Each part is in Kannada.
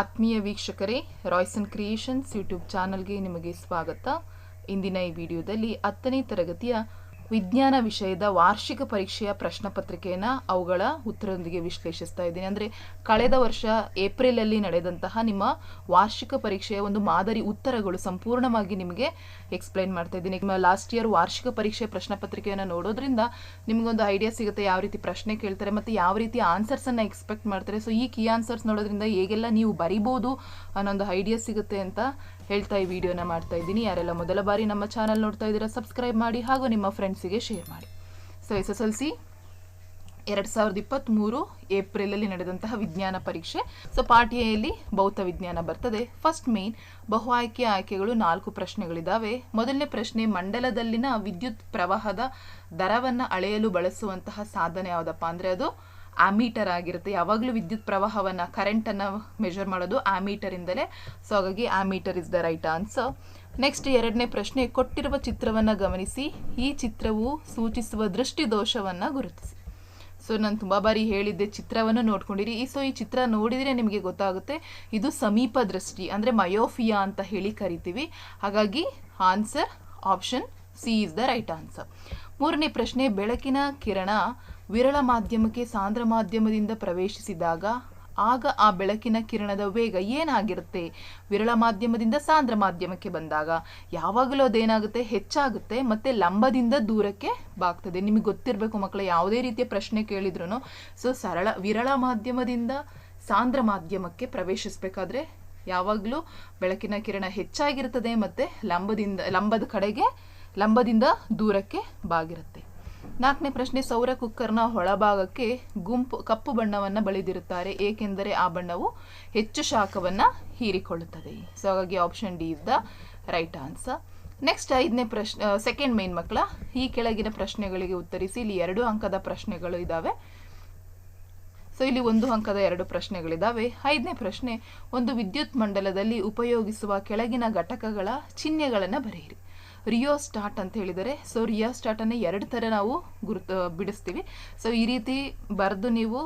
ಆತ್ಮೀಯ ವೀಕ್ಷಕರೇ ರಾಯ್ಸನ್ ಕ್ರಿಯೇಷನ್ಸ್ ಯೂಟ್ಯೂಬ್ ಚಾನಲ್ಗೆ ನಿಮಗೆ ಸ್ವಾಗತ. ಇಂದಿನ ಈ ವಿಡಿಯೋದಲ್ಲಿ ಹತ್ತನೇ ತರಗತಿಯ ವಿಜ್ಞಾನ ವಿಷಯದ ವಾರ್ಷಿಕ ಪರೀಕ್ಷೆಯ ಪ್ರಶ್ನೆ ಪತ್ರಿಕೆಯನ್ನು ಅವುಗಳ ಉತ್ತರದೊಂದಿಗೆ ವಿಶ್ಲೇಷಿಸ್ತಾ ಇದ್ದೀನಿ. ಅಂದರೆ ಕಳೆದ ವರ್ಷ ಏಪ್ರಿಲಲ್ಲಿ ನಡೆದಂತಹ ನಿಮ್ಮ ವಾರ್ಷಿಕ ಪರೀಕ್ಷೆಯ ಒಂದು ಮಾದರಿ ಉತ್ತರಗಳು ಸಂಪೂರ್ಣವಾಗಿ ನಿಮಗೆ ಎಕ್ಸ್ಪ್ಲೈನ್ ಮಾಡ್ತಾ ಇದ್ದೀನಿ. ನಿಮ್ಮ ಲಾಸ್ಟ್ ಇಯರ್ ವಾರ್ಷಿಕ ಪರೀಕ್ಷೆ ಪ್ರಶ್ನೆ ಪತ್ರಿಕೆಯನ್ನು ನೋಡೋದ್ರಿಂದ ನಿಮಗೊಂದು ಐಡಿಯಾ ಸಿಗುತ್ತೆ ಯಾವ ರೀತಿ ಪ್ರಶ್ನೆ ಕೇಳ್ತಾರೆ ಮತ್ತು ಯಾವ ರೀತಿ ಆನ್ಸರ್ಸನ್ನು ಎಕ್ಸ್ಪೆಕ್ಟ್ ಮಾಡ್ತಾರೆ. ಸೊ ಈ ಕೀ ಆನ್ಸರ್ಸ್ ನೋಡೋದ್ರಿಂದ ಹೇಗೆಲ್ಲ ನೀವು ಬರಿಬೋದು ಒಂದು ಐಡಿಯಾ ಸಿಗುತ್ತೆ ಅಂತ ಹೇಳ್ತಾ ಈ ವಿಡಿಯೋನ ಮಾಡ್ತಾ ಇದ್ದೀನಿ. ಯಾರೆಲ್ಲ ಮೊದಲ ಬಾರಿ ನಮ್ಮ ಚಾನಲ್ ನೋಡ್ತಾ ಇದ್ದೀರಾ ಸಬ್ಸ್ಕ್ರೈಬ್ ಮಾಡಿ ಹಾಗೂ ನಿಮ್ಮ ಫ್ರೆಂಡ್ಸಿಗೆ ಶೇರ್ ಮಾಡಿ. So S S L C ಎರಡು ಸಾವಿರದ ಇಪ್ಪತ್ತ್ಮೂರು ಏಪ್ರಿಲಲ್ಲಿ ನಡೆದಂತಹ ವಿಜ್ಞಾನ ಪರೀಕ್ಷೆ. ಸೊ ಪಾರ್ಟ್ ಎಯಲ್ಲಿ ಭೌತ ವಿಜ್ಞಾನ ಬರ್ತದೆ. ಫಸ್ಟ್ ಮೇನ್ ಬಹು ಆಯ್ಕೆ ಆಯ್ಕೆಗಳು ನಾಲ್ಕು ಪ್ರಶ್ನೆಗಳಿದ್ದಾವೆ ಮೊದಲನೇ ಪ್ರಶ್ನೆ, ಮಂಡಲದಲ್ಲಿನ ವಿದ್ಯುತ್ ಪ್ರವಾಹದ ದರವನ್ನು ಅಳೆಯಲು ಬಳಸುವಂತಹ ಸಾಧನ ಯಾವುದಪ್ಪ ಅಂದರೆ ಅದು ಆಮೀಟರ್ ಆಗಿರುತ್ತೆ. ಯಾವಾಗಲೂ ವಿದ್ಯುತ್ ಪ್ರವಾಹವನ್ನು, ಕರೆಂಟನ್ನು ಮೆಷರ್ ಮಾಡೋದು ಆಮೀಟರಿಂದಲೇ ಸೊ ಹಾಗಾಗಿ ammeter is the right answer next ಎರಡನೇ ಪ್ರಶ್ನೆ, ಕೊಟ್ಟಿರುವ ಚಿತ್ರವನ್ನು ಗಮನಿಸಿ. ಈ ಚಿತ್ರವು ಸೂಚಿಸುವ ದೃಷ್ಟಿ ದೋಷವನ್ನು ಗುರುತಿಸಿ. ಸೊ ನಾನು ತುಂಬ ಬಾರಿ ಹೇಳಿದ್ದೆ, ಚಿತ್ರವನ್ನು ನೋಡ್ಕೊಂಡಿರಿ. ಈ ಸೊ ಈ ಚಿತ್ರ ನೋಡಿದರೆ ನಿಮಗೆ ಗೊತ್ತಾಗುತ್ತೆ, ಇದು ಸಮೀಪ ದೃಷ್ಟಿ, ಅಂದರೆ ಮಯೋಫಿಯಾ ಅಂತ ಹೇಳಿ ಕರಿತೀವಿ. ಹಾಗಾಗಿ answer option C is the right answer. ಮೂರನೇ ಪ್ರಶ್ನೆ, ಬೆಳಕಿನ ಕಿರಣ ವಿರಳ ಮಾಧ್ಯಮಕ್ಕೆ ಸಾಂದ್ರ ಮಾಧ್ಯಮದಿಂದ ಪ್ರವೇಶಿಸಿದಾಗ ಆಗ ಆ ಬೆಳಕಿನ ಕಿರಣದ ವೇಗ ಏನಾಗಿರುತ್ತೆ? ವಿರಳ ಮಾಧ್ಯಮದಿಂದ ಸಾಂದ್ರ ಮಾಧ್ಯಮಕ್ಕೆ ಬಂದಾಗ ಯಾವಾಗಲೂ ಅದೇನಾಗುತ್ತೆ? ಹೆಚ್ಚಾಗುತ್ತೆ, ಮತ್ತು ಲಂಬದಿಂದ ದೂರಕ್ಕೆ ಬಾಗ್ತದೆ. ನಿಮಗೆ ಗೊತ್ತಿರಬೇಕು ಮಕ್ಕಳು, ಯಾವುದೇ ರೀತಿಯ ಪ್ರಶ್ನೆ ಕೇಳಿದ್ರು ಸೊ ಸರಳ ವಿರಳ ಮಾಧ್ಯಮದಿಂದ ಸಾಂದ್ರ ಮಾಧ್ಯಮಕ್ಕೆ ಪ್ರವೇಶಿಸಬೇಕಾದ್ರೆ ಯಾವಾಗಲೂ ಬೆಳಕಿನ ಕಿರಣ ಹೆಚ್ಚಾಗಿರ್ತದೆ, ಮತ್ತು ಲಂಬದಿಂದ, ಲಂಬದ ಕಡೆಗೆ ಲಂಬದಿಂದ ದೂರಕ್ಕೆ ಬಾಗಿರುತ್ತೆ. ನಾಲ್ಕನೇ ಪ್ರಶ್ನೆ, ಸೌರ ಕುಕ್ಕರ್ನ ಒಳಭಾಗಕ್ಕೆ ಗುಂಪು, ಕಪ್ಪು ಬಣ್ಣವನ್ನು ಬಳಿದಿರುತ್ತಾರೆ. ಏಕೆಂದರೆ ಆ ಬಣ್ಣವು ಹೆಚ್ಚು ಶಾಖವನ್ನು ಹೀರಿಕೊಳ್ಳುತ್ತದೆ. ಸೊ ಹಾಗಾಗಿ option D is the right answer next ಐದನೇ ಪ್ರಶ್ನೆ ಸೆಕೆಂಡ್ ಮೇನ್ ಮಕ್ಕಳ ಈ ಕೆಳಗಿನ ಪ್ರಶ್ನೆಗಳಿಗೆ ಉತ್ತರಿಸಿ. ಇಲ್ಲಿ ಎರಡು ಅಂಕದ ಪ್ರಶ್ನೆಗಳು ಇದ್ದಾವೆ ಸೊ ಇಲ್ಲಿ ಒಂದು ಅಂಕದ ಎರಡು ಪ್ರಶ್ನೆಗಳಿದ್ದಾವೆ ಐದನೇ ಪ್ರಶ್ನೆ, ಒಂದು ವಿದ್ಯುತ್ ಮಂಡಲದಲ್ಲಿ ಉಪಯೋಗಿಸುವ ಕೆಳಗಿನ ಘಟಕಗಳ ಚಿಹ್ನೆಗಳನ್ನು ಬರೆಯಿರಿ. ರಿಯೋ ಸ್ಟಾರ್ಟ್ ಅಂತ ಹೇಳಿದರೆ, ಸೊ ರಿಯೋ ಸ್ಟಾರ್ಟನ್ನು ಎರಡು ಥರ ನಾವು ಗುರುತು ಬಿಡಿಸ್ತೀವಿ. ಸೊ ಈ ರೀತಿ ಬರೆದು ನೀವು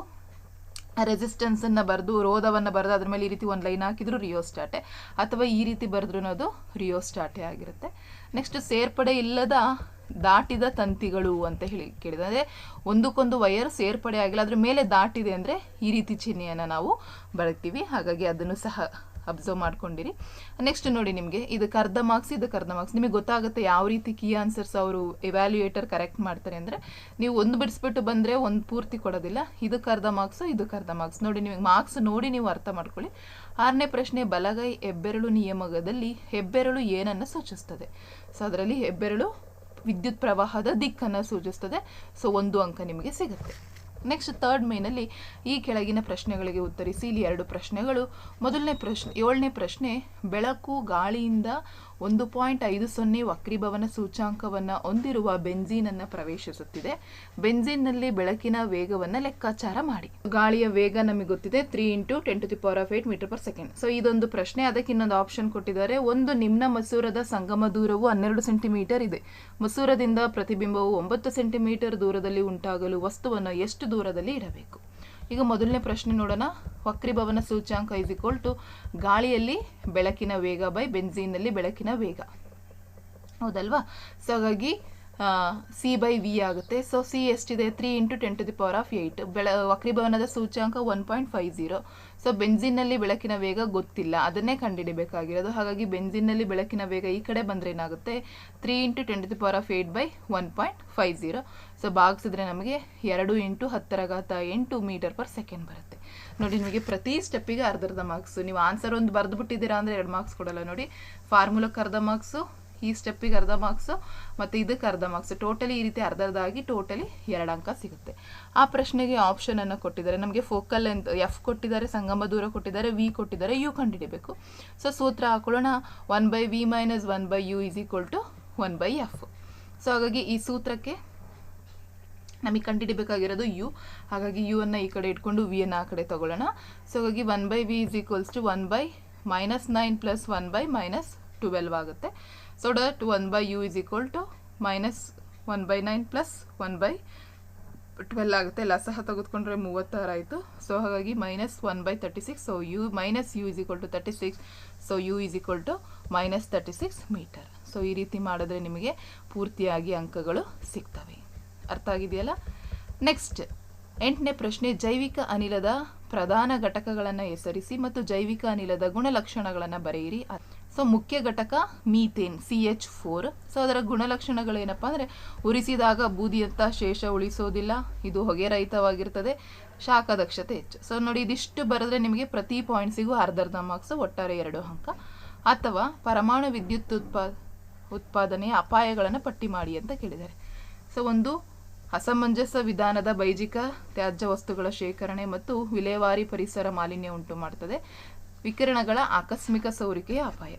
ರೆಸಿಸ್ಟೆನ್ಸನ್ನು ಬರೆದು, ರೋಧವನ್ನು ಬರೆದು ಅದ್ರ ಮೇಲೆ ಈ ರೀತಿ ಒಂದು ಲೈನ್ ಹಾಕಿದ್ರು ರಿಯೋ ಸ್ಟಾಟೆ ಅಥವಾ ಈ ರೀತಿ ಬರೆದ್ರೂ ಅದು ರಿಯೋ ಸ್ಟಾಟೆ ಆಗಿರುತ್ತೆ. ನೆಕ್ಸ್ಟ್ ಸೇರ್ಪಡೆ ಇಲ್ಲದ ದಾಟಿದ ತಂತಿಗಳು ಅಂತ ಹೇಳಿ ಕೇಳಿದೆ. ಅಂದರೆ ಒಂದಕ್ಕೊಂದು ವಯರ್ ಸೇರ್ಪಡೆ ಆಗಿಲ್ಲ, ಅದ್ರ ಮೇಲೆ ದಾಟಿದೆ ಅಂದರೆ ಈ ರೀತಿ ಚಿಹ್ನೆಯನ್ನು ನಾವು ಬಳಕ್ತೀವಿ. ಹಾಗಾಗಿ ಅದನ್ನು ಸಹ ಅಬ್ಸರ್ವ್ ಮಾಡ್ಕೊಂಡಿರಿ. ನೆಕ್ಸ್ಟ್ ನೋಡಿ ನಿಮಗೆ ಇದಕ್ಕೆ ಅರ್ಧ ಮಾರ್ಕ್ಸ್ ಇದಕ್ಕೆ ಅರ್ಧ ಮಾರ್ಕ್ಸ್ ನಿಮಗೆ ಗೊತ್ತಾಗುತ್ತೆ ಯಾವ ರೀತಿ ಕೀ ಆನ್ಸರ್ಸ್ ಅವರು ಎವ್ಯಾಲ್ಯೂಯೇಟರ್ ಕರೆಕ್ಟ್ ಮಾಡ್ತಾರೆ ಅಂದರೆ, ನೀವು ಒಂದು ಬಿಡಿಸ್ಬಿಟ್ಟು ಬಂದರೆ ಒಂದು ಪೂರ್ತಿ ಕೊಡೋದಿಲ್ಲ. ಇದಕ್ಕೆ ಅರ್ಧ ಮಾರ್ಕ್ಸು ಇದಕ್ಕೆ ಅರ್ಧ ಮಾರ್ಕ್ಸ್ ನೋಡಿ ನಿಮಗೆ ಮಾರ್ಕ್ಸ್ ನೋಡಿ ನೀವು ಅರ್ಥ ಮಾಡ್ಕೊಳ್ಳಿ. ಆರನೇ ಪ್ರಶ್ನೆ, ಬಲಗೈ ಹೆಬ್ಬೆರಳು ನಿಯಮದಲ್ಲಿ ಹೆಬ್ಬೆರಳು ಏನನ್ನು ಸೂಚಿಸ್ತದೆ? ಸೊ ಅದರಲ್ಲಿ ಹೆಬ್ಬೆರಳು ವಿದ್ಯುತ್ ಪ್ರವಾಹದ ದಿಕ್ಕನ್ನು ಸೂಚಿಸ್ತದೆ. ಸೊ ಒಂದು ಅಂಕ ನಿಮಗೆ ಸಿಗುತ್ತೆ. ನೆಕ್ಸ್ಟ್ ತರ್ಡ್ ಮೇನಲ್ಲಿ ಈ ಕೆಳಗಿನ ಪ್ರಶ್ನೆಗಳಿಗೆ ಉತ್ತರಿಸಿ ಇಲ್ಲಿ ಎರಡು ಪ್ರಶ್ನೆಗಳು. ಮೊದಲನೇ ಪ್ರಶ್ನೆ, ಏಳನೇ ಪ್ರಶ್ನೆ, ಬೆಳಕು, ಗಾಳಿಯಿಂದ ಒಂದು ಪಾಯಿಂಟ್ ಐದು ಸೊನ್ನೆ ವಕ್ರೀಭವನ ಸೂಚಾಂಕವನ್ನು ಹೊಂದಿರುವ ಬೆಂಜೀನನ್ನು ಪ್ರವೇಶಿಸುತ್ತಿದೆ. ಬೆಂಜೀನ್ನಲ್ಲಿ ಬೆಳಕಿನ ವೇಗವನ್ನು ಲೆಕ್ಕಾಚಾರ ಮಾಡಿ. ಗಾಳಿಯ ವೇಗ ನಮಗೆ ಗೊತ್ತಿದೆ. Three into ten to the power of eight meter per second. So, ಇದೊಂದು ಪ್ರಶ್ನೆ. ಅದಕ್ಕೆ ಇನ್ನೊಂದು ಆಪ್ಷನ್ ಕೊಟ್ಟಿದ್ದಾರೆ. ಒಂದು ನಿಮ್ನ ಮಸೂರದ ಸಂಗಮ ದೂರವು ಹನ್ನೆರಡು ಸೆಂಟಿಮೀಟರ್ ಇದೆ. ಮಸೂರದಿಂದ ಪ್ರತಿಬಿಂಬವು ಒಂಬತ್ತು ಸೆಂಟಿಮೀಟರ್ ದೂರದಲ್ಲಿ ಉಂಟಾಗಲು ವಸ್ತುವನ್ನು ಎಷ್ಟು ದೂರದಲ್ಲಿ ಇಡಬೇಕು? ಈಗ ಮೊದಲನೇ ಪ್ರಶ್ನೆ ನೋಡೋಣ. ವಕ್ರೀಭವನ ಸೂಚ್ಯಾಂಕ ಇಸ್ ಈಕ್ವಲ್ ಟು ಗಾಳಿಯಲ್ಲಿ ಬೆಳಕಿನ ವೇಗ ಬೈ ಬೆನ್ಝೀನಲ್ಲಿ ಬೆಳಕಿನ ವೇಗ. ಹೌದಲ್ವಾ? ಸೊ ಹಾಗಾಗಿ ಸಿ ಬೈ ವಿ ಆಗುತ್ತೆ. ಸೊ ಸಿ ಎಷ್ಟಿದೆ? Three into ten to the power of eight ಬೆಳ ವಕ್ರೀಭವನದ ಸೂಚ್ಯಾಂಕ one point five zero so ಬೆಂಜಿನ್ನಲ್ಲಿ ಬೆಳಕಿನ ವೇಗ ಗೊತ್ತಿಲ್ಲ. ಅದನ್ನೇ ಕಂಡುಹಿಡಬೇಕಾಗಿರೋದು ಹಾಗಾಗಿ ಬೆಂಜಿನ್ನಲ್ಲಿ ಬೆಳಕಿನ ವೇಗ ಈ ಕಡೆ ಬಂದರೆ ಏನಾಗುತ್ತೆ? Three into ten to the power of eight by one point five zero so ಭಾಗಿಸಿದ್ರೆ ನಮಗೆ ಎರಡು ಇಂಟು ಹತ್ತರ ಘಾತ ಎಂಟು ಮೀಟರ್ ಪರ್ ಸೆಕೆಂಡ್ ಬರುತ್ತೆ. ನೋಡಿ, ನಿಮಗೆ ಪ್ರತಿ ಸ್ಟೆಪ್ಪಿಗೆ ಅರ್ಧ ಅರ್ಧ ಮಾರ್ಕ್ಸು ನೀವು ಆನ್ಸರ್ ಒಂದು ಬರೆದು ಬಿಟ್ಟಿದ್ದೀರಾ ಅಂದರೆ ಎರಡು ಮಾರ್ಕ್ಸ್ ಕೊಡಲ್ಲ. ನೋಡಿ ಫಾರ್ಮುಲಕ್ಕೆ ಅರ್ಧ ಮಾರ್ಕ್ಸು ಈ ಸ್ಟೆಪ್ಪಿಗೆ ಅರ್ಧ ಮಾರ್ಕ್ಸು ಮತ್ತು ಇದಕ್ಕೆ ಅರ್ಧ ಮಾರ್ಕ್ಸ್ ಟೋಟಲಿ ಈ ರೀತಿ ಅರ್ಧ ಅರ್ಧ ಆಗಿ ಟೋಟಲಿ ಎರಡು ಅಂಕ ಸಿಗುತ್ತೆ. ಆ ಪ್ರಶ್ನೆಗೆ ಆಪ್ಷನನ್ನು ಕೊಟ್ಟಿದ್ದಾರೆ. ನಮಗೆ ಫೋಕಲ್ ಅಂತ ಎಫ್ ಕೊಟ್ಟಿದ್ದಾರೆ, ಸಂಗಮ ದೂರ ಕೊಟ್ಟಿದ್ದಾರೆ ವಿ ಕೊಟ್ಟಿದ್ದಾರೆ ಯು ಕಂಡುಹಿಡಿಬೇಕು ಸೊ ಸೂತ್ರ ಹಾಕೊಳ್ಳೋಣ. One by V minus one by U is equal to one by F so ಹಾಗಾಗಿ ಈ ಸೂತ್ರಕ್ಕೆ ನಮಗೆ ಕಂಡುಹಿಡಿಬೇಕಾಗಿರೋದು ಯು ಹಾಗಾಗಿ ಯು ಅನ್ನು ಈ ಕಡೆ ಇಟ್ಕೊಂಡು ವಿ ಅನ್ನು ಆ ಕಡೆ ತಗೊಳ್ಳೋಣ. ಸೊ ಹಾಗಾಗಿ one by V is equals to one by minus nine plus one by minus twelve ಆಗುತ್ತೆ. So that one by U is equal to minus one by nine plus one by twelve ಆಗುತ್ತೆ. ಲಸಹ ತೆಗೆದುಕೊಂಡ್ರೆ ಮೂವತ್ತಾರು ಆಯಿತು. ಸೊ ಹಾಗಾಗಿ minus one by thirty six so U minus U is equal to thirty six so U is equal to minus thirty six meter so ಈ ರೀತಿ ಮಾಡಿದ್ರೆ ನಿಮಗೆ ಪೂರ್ತಿಯಾಗಿ ಅಂಕಗಳು ಸಿಗ್ತವೆ. ಅರ್ಥ ಆಗಿದೆಯಲ್ಲ? ನೆಕ್ಸ್ಟ್ ಎಂಟನೇ ಪ್ರಶ್ನೆ, ಜೈವಿಕ ಅನಿಲದ ಪ್ರಧಾನ ಘಟಕಗಳನ್ನು ಹೆಸರಿಸಿ ಮತ್ತು ಜೈವಿಕ ಅನಿಲದ ಗುಣಲಕ್ಷಣಗಳನ್ನು ಬರೆಯಿರಿ. ಸೊ ಮುಖ್ಯ ಘಟಕ methane C H four so ಅದರ ಗುಣಲಕ್ಷಣಗಳೇನಪ್ಪ ಅಂದರೆ ಉರಿಸಿದಾಗ ಬೂದಿಯಂಥ ಶೇಷ ಉಳಿಸೋದಿಲ್ಲ, ಇದು ಹೊಗೆ ರಹಿತವಾಗಿರ್ತದೆ ಶಾಖ ದಕ್ಷತೆ ಹೆಚ್ಚು. ಸೊ ನೋಡಿ, ಇದಿಷ್ಟು ಬರೆದ್ರೆ ನಿಮಗೆ ಪ್ರತಿ ಪಾಯಿಂಟ್ಸಿಗೂ ಅರ್ಧರ್ಧ ಮಾರ್ಕ್ಸ್ ಒಟ್ಟಾರೆ ಎರಡು ಅಂಕ. ಅಥವಾ ಪರಮಾಣು ವಿದ್ಯುತ್ ಉತ್ಪಾ, ಉತ್ಪಾದನೆಯ ಅಪಾಯಗಳನ್ನು ಪಟ್ಟಿ ಮಾಡಿ ಅಂತ ಕೇಳಿದ್ದಾರೆ. ಸೊ ಒಂದು ಅಸಮಂಜಸ ವಿಧಾನದ ಬೈಜಿಕ ತ್ಯಾಜ್ಯ ವಸ್ತುಗಳ ಶೇಖರಣೆ ಮತ್ತು ವಿಲೇವಾರಿ ಪರಿಸರ ಮಾಲಿನ್ಯ ಉಂಟು ಮಾಡ್ತದೆ. ವಿಕಿರಣಗಳ ಆಕಸ್ಮಿಕ ಸೋರಿಕೆಯ ಅಪಾಯ.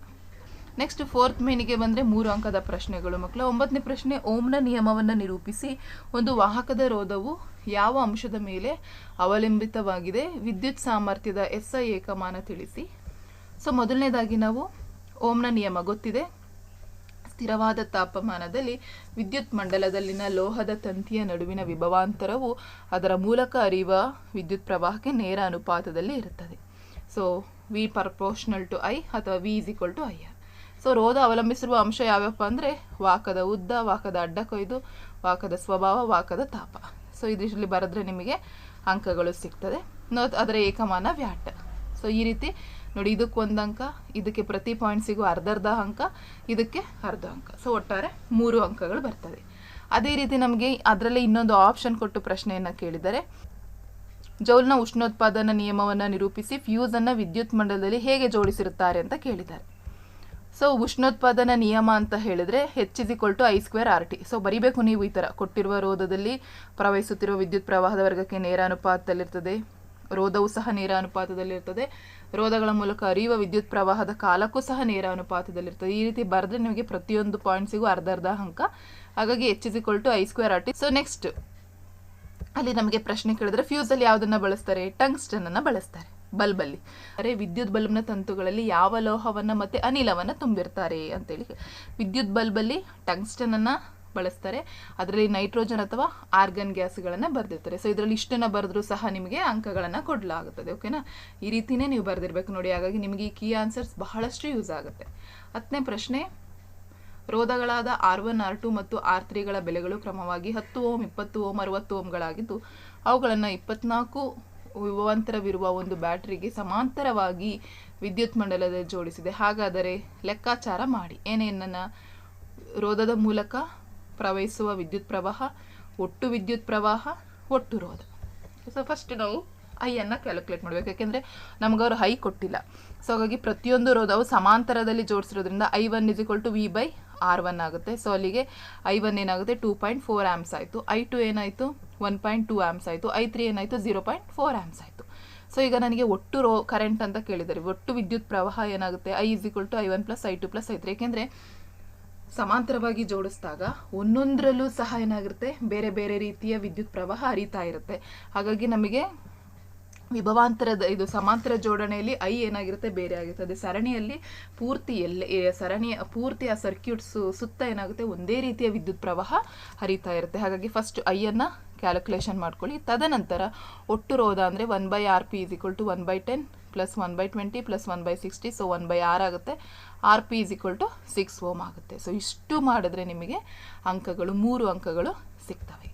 ನೆಕ್ಸ್ಟ್ ಫೋರ್ತ್ ಮೇನಿಗೆ ಬಂದರೆ ಮೂರು ಅಂಕದ ಪ್ರಶ್ನೆಗಳು ಮಕ್ಕಳು. ಒಂಬತ್ತನೇ ಪ್ರಶ್ನೆ, ಓಮ್ನ ನಿಯಮವನ್ನು ನಿರೂಪಿಸಿ. ಒಂದು ವಾಹಕದ ರೋಧವು ಯಾವ ಅಂಶದ ಮೇಲೆ ಅವಲಂಬಿತವಾಗಿದೆ? ವಿದ್ಯುತ್ ಸಾಮರ್ಥ್ಯದ ಎಸ್ ಐ ಏಕಮಾನ ತಿಳಿಸಿ. ಸೊ ಮೊದಲನೇದಾಗಿ ನಾವು ಓಮ್ನ ನಿಯಮ ಗೊತ್ತಿದೆ. ಸ್ಥಿರವಾದ ತಾಪಮಾನದಲ್ಲಿ ವಿದ್ಯುತ್ ಮಂಡಲದಲ್ಲಿನ ಲೋಹದ ತಂತಿಯ ನಡುವಿನ ವಿಭವಾಂತರವು ಅದರ ಮೂಲಕ ಅರಿಯುವ ವಿದ್ಯುತ್ ಪ್ರವಾಹಕ್ಕೆ ನೇರ ಅನುಪಾತದಲ್ಲಿ ಇರುತ್ತದೆ. So V proportional to I ಅಥವಾ V is equal to I R so ರೋಧ ಅವಲಂಬಿಸಿರುವ ಅಂಶ ಯಾವ್ಯಾವಪ್ಪ ಅಂದರೆ ವಾಕದ ಉದ್ದ, ವಾಕದ ಅಡ್ಡ ಕೊಯ್ದು, ವಾಕದ ಸ್ವಭಾವ, ವಾಕದ ತಾಪ. ಸೊ ಇದರಲ್ಲಿ ಬರೆದ್ರೆ ನಿಮಗೆ ಅಂಕಗಳು ಸಿಗ್ತದೆ. ನೋ ಅದರ ಏಕಮಾನ ವ್ಯಾಟ್. ಸೊ ಈ ರೀತಿ ನೋಡಿ, ಇದಕ್ಕೆ ಒಂದು ಅಂಕ, ಇದಕ್ಕೆ ಪ್ರತಿ ಪಾಯಿಂಟ್ಸಿಗೂ ಅರ್ಧರ್ಧ ಅಂಕ, ಇದಕ್ಕೆ ಅರ್ಧ ಅಂಕ. ಸೊ ಒಟ್ಟಾರೆ ಮೂರು ಅಂಕಗಳು ಬರ್ತದೆ. ಅದೇ ರೀತಿ ನಮಗೆ ಅದರಲ್ಲಿ ಇನ್ನೊಂದು ಆಪ್ಷನ್ ಕೊಟ್ಟು ಪ್ರಶ್ನೆಯನ್ನು ಕೇಳಿದರೆ ಜೌಲ್ನ ಉಷ್ಣೋತ್ಪಾದನಾ ನಿಯಮವನ್ನು ನಿರೂಪಿಸಿ ಫ್ಯೂಸನ್ನು ವಿದ್ಯುತ್ ಮಂಡಲದಲ್ಲಿ ಹೇಗೆ ಜೋಡಿಸಿರುತ್ತಾರೆ ಅಂತ ಕೇಳಿದ್ದಾರೆ. ಸೊ ಉಷ್ಣೋತ್ಪಾದನಾ ನಿಯಮ ಅಂತ ಹೇಳಿದ್ರೆ H is equal to I square R T so ಬರಿಬೇಕು ನೀವು ಈ ಥರ ಕೊಟ್ಟಿರುವ ರೋಧದಲ್ಲಿ ಪ್ರವಹಿಸುತ್ತಿರುವ ವಿದ್ಯುತ್ ಪ್ರವಾಹದ ವರ್ಗಕ್ಕೆ ನೇರ ಅನುಪಾತದಲ್ಲಿರ್ತದೆ. ರೋಧವು ಸಹ ನೇರ ಅನುಪಾತದಲ್ಲಿರ್ತದೆ. ರೋಧಗಳ ಮೂಲಕ ಅರಿಯುವ ವಿದ್ಯುತ್ ಪ್ರವಾಹದ ಕಾಲಕ್ಕೂ ಸಹ ನೇರ ಅನುಪಾತದಲ್ಲಿರ್ತದೆ. ಈ ರೀತಿ ಬರೆದ್ರೆ ನಿಮಗೆ ಪ್ರತಿಯೊಂದು ಪಾಯಿಂಟ್ಸಿಗೂ ಅರ್ಧ ಅರ್ಧ ಅಂಕ. ಹಾಗಾಗಿ H is equal to I square R T so next ಅಲ್ಲಿ ನಮಗೆ ಪ್ರಶ್ನೆ ಕೇಳಿದ್ರೆ ಫ್ಯೂಸಲ್ಲಿ ಯಾವುದನ್ನು ಬಳಸ್ತಾರೆ? ಟಂಗ್ಸ್ಟನ್ ಅನ್ನ ಬಳಸ್ತಾರೆ. ಬಲ್ಬಲ್ಲಿ. ಅರೆ, ವಿದ್ಯುತ್ ಬಲ್ಬ್ನ ತಂತುಗಳಲ್ಲಿ ಯಾವ ಲೋಹವನ್ನ ಮತ್ತೆ ಅನಿಲವನ್ನ ತುಂಬಿರ್ತಾರೆ ಅಂತೇಳಿ ವಿದ್ಯುತ್ ಬಲ್ಬಲ್ಲಿ ಟಂಗ್ಸ್ಟನ್ ಅನ್ನ ಬಳಸ್ತಾರೆ. ಅದರಲ್ಲಿ ನೈಟ್ರೋಜನ್ ಅಥವಾ ಆರ್ಗನ್ ಗ್ಯಾಸ್ಗಳನ್ನು ಬರೆದಿರ್ತಾರೆ. ಸೊ ಇದರಲ್ಲಿ ಇಷ್ಟನ್ನ ಬರೆದ್ರೂ ಸಹ ನಿಮಗೆ ಅಂಕಗಳನ್ನು ಕೊಡಲಾಗುತ್ತದೆ ಓಕೆನಾ ಈ ರೀತಿನೇ ನೀವು ಬರೆದಿರ್ಬೇಕು ನೋಡಿ. ಹಾಗಾಗಿ ನಿಮಗೆ ಈ ಕೀ ಆನ್ಸರ್ಸ್ ಬಹಳಷ್ಟು ಯೂಸ್ ಆಗುತ್ತೆ. ಹತ್ತನೇ ಪ್ರಶ್ನೆ ರೋಧಗಳಾದ ಆರ್ ಒನ್, ಆರ್ ಟು ಮತ್ತು ಆರ್ ತ್ರೀಗಳ ಬೆಲೆಗಳು ಕ್ರಮವಾಗಿ ಹತ್ತು ಓಮ್, ಇಪ್ಪತ್ತು ಓಮ್, ಅರವತ್ತು ಓಮ್ಗಳಾಗಿದ್ದು, ಅವುಗಳನ್ನು ಇಪ್ಪತ್ನಾಲ್ಕು ವಿಭವಾಂತರವಿರುವ ಒಂದು ಬ್ಯಾಟರಿಗೆ ಸಮಾಂತರವಾಗಿ ವಿದ್ಯುತ್ ಮಂಡಲದಲ್ಲಿ ಜೋಡಿಸಿದೆ. ಹಾಗಾದರೆ ಲೆಕ್ಕಾಚಾರ ಮಾಡಿ. ಏನೇನನ್ನು ರೋಧದ ಮೂಲಕ ಪ್ರವಹಿಸುವ ವಿದ್ಯುತ್ ಪ್ರವಾಹ, ಒಟ್ಟು ವಿದ್ಯುತ್ ಪ್ರವಾಹ, ಒಟ್ಟು ರೋಧ. ಸೊ ಫಸ್ಟ್ ನಾವು ಐಯನ್ನು ಕ್ಯಾಲ್ಕುಲೇಟ್ ಮಾಡಬೇಕು. ಯಾಕೆಂದರೆ ನಮ್ಗೆ ಅವರು ಹೈ ಕೊಟ್ಟಿಲ್ಲ. ಸೊ ಹಾಗಾಗಿ ಪ್ರತಿಯೊಂದು ರೋಧವು ಸಮಾಂತರದಲ್ಲಿ ಜೋಡಿಸಿರೋದ್ರಿಂದ I one is equal to V by R one ಆಗುತ್ತೆ. ಸೊ ಅಲ್ಲಿಗೆ ಐ ಒನ್ ಏನಾಗುತ್ತೆ? ಟೂ ಪಾಯಿಂಟ್ ಫೋರ್ ಆ್ಯಮ್ಸ್ ಆಯಿತು. ಐ ಟು ಏನಾಯಿತು? ಒನ್ ಪಾಯಿಂಟ್ ಟೂ ಆ್ಯಮ್ಸ್ ಆಯಿತು. ಐ ತ್ರೀ ಏನಾಯಿತು? ಝೀರೋ ಪಾಯಿಂಟ್ ಫೋರ್ ಆ್ಯಮ್ಸ್ ಆಯಿತು. ಸೊ ಈಗ ನನಗೆ ಒಟ್ಟು ರೋ ಕರೆಂಟ್ ಅಂತ ಕೇಳಿದ್ದಾರೆ. ಒಟ್ಟು ವಿದ್ಯುತ್ ಪ್ರವಾಹ ಏನಾಗುತ್ತೆ? I is equal to I one plus I two plus I three ಏಕೆಂದರೆ ಸಮಾಂತರವಾಗಿ ಜೋಡಿಸಿದಾಗ ಒಂದೊಂದರಲ್ಲೂ ಸಹ ಏನಾಗಿರುತ್ತೆ ಬೇರೆ ಬೇರೆ ರೀತಿಯ ವಿದ್ಯುತ್ ಪ್ರವಾಹ ಹರಿತಾ ಇರುತ್ತೆ. ಹಾಗಾಗಿ ನಮಗೆ ವಿಭವಾಂತರದ, ಇದು ಸಮಾಂತರ ಜೋಡಣೆಯಲ್ಲಿ ಐ ಏನಾಗಿರುತ್ತೆ? ಬೇರೆ ಆಗಿರುತ್ತೆ ಅದೇ ಸರಣಿಯಲ್ಲಿ ಪೂರ್ತಿ ಎಲ್ಲ ಸರಣಿಯ ಪೂರ್ತಿ ಆ ಸರ್ಕ್ಯೂಟ್ಸ್ ಸುತ್ತ ಏನಾಗುತ್ತೆ? ಒಂದೇ ರೀತಿಯ ವಿದ್ಯುತ್ ಪ್ರವಾಹ ಹರಿತಾ ಇರುತ್ತೆ. ಹಾಗಾಗಿ ಫಸ್ಟ್ ಐಯನ್ನು ಕ್ಯಾಲ್ಕುಲೇಷನ್ ಮಾಡ್ಕೊಳ್ಳಿ. ತದನಂತರ ಒಟ್ಟು ರೋಧ ಅಂದರೆ one by R P is equal to one by ten plus one by twenty plus one by sixty so one by R ಆಗುತ್ತೆ. R P is equal to six ohm ಆಗುತ್ತೆ. ಸೊ ಇಷ್ಟು ಮಾಡಿದ್ರೆ ನಿಮಗೆ ಅಂಕಗಳು, ಮೂರು ಅಂಕಗಳು ಸಿಗ್ತವೆ.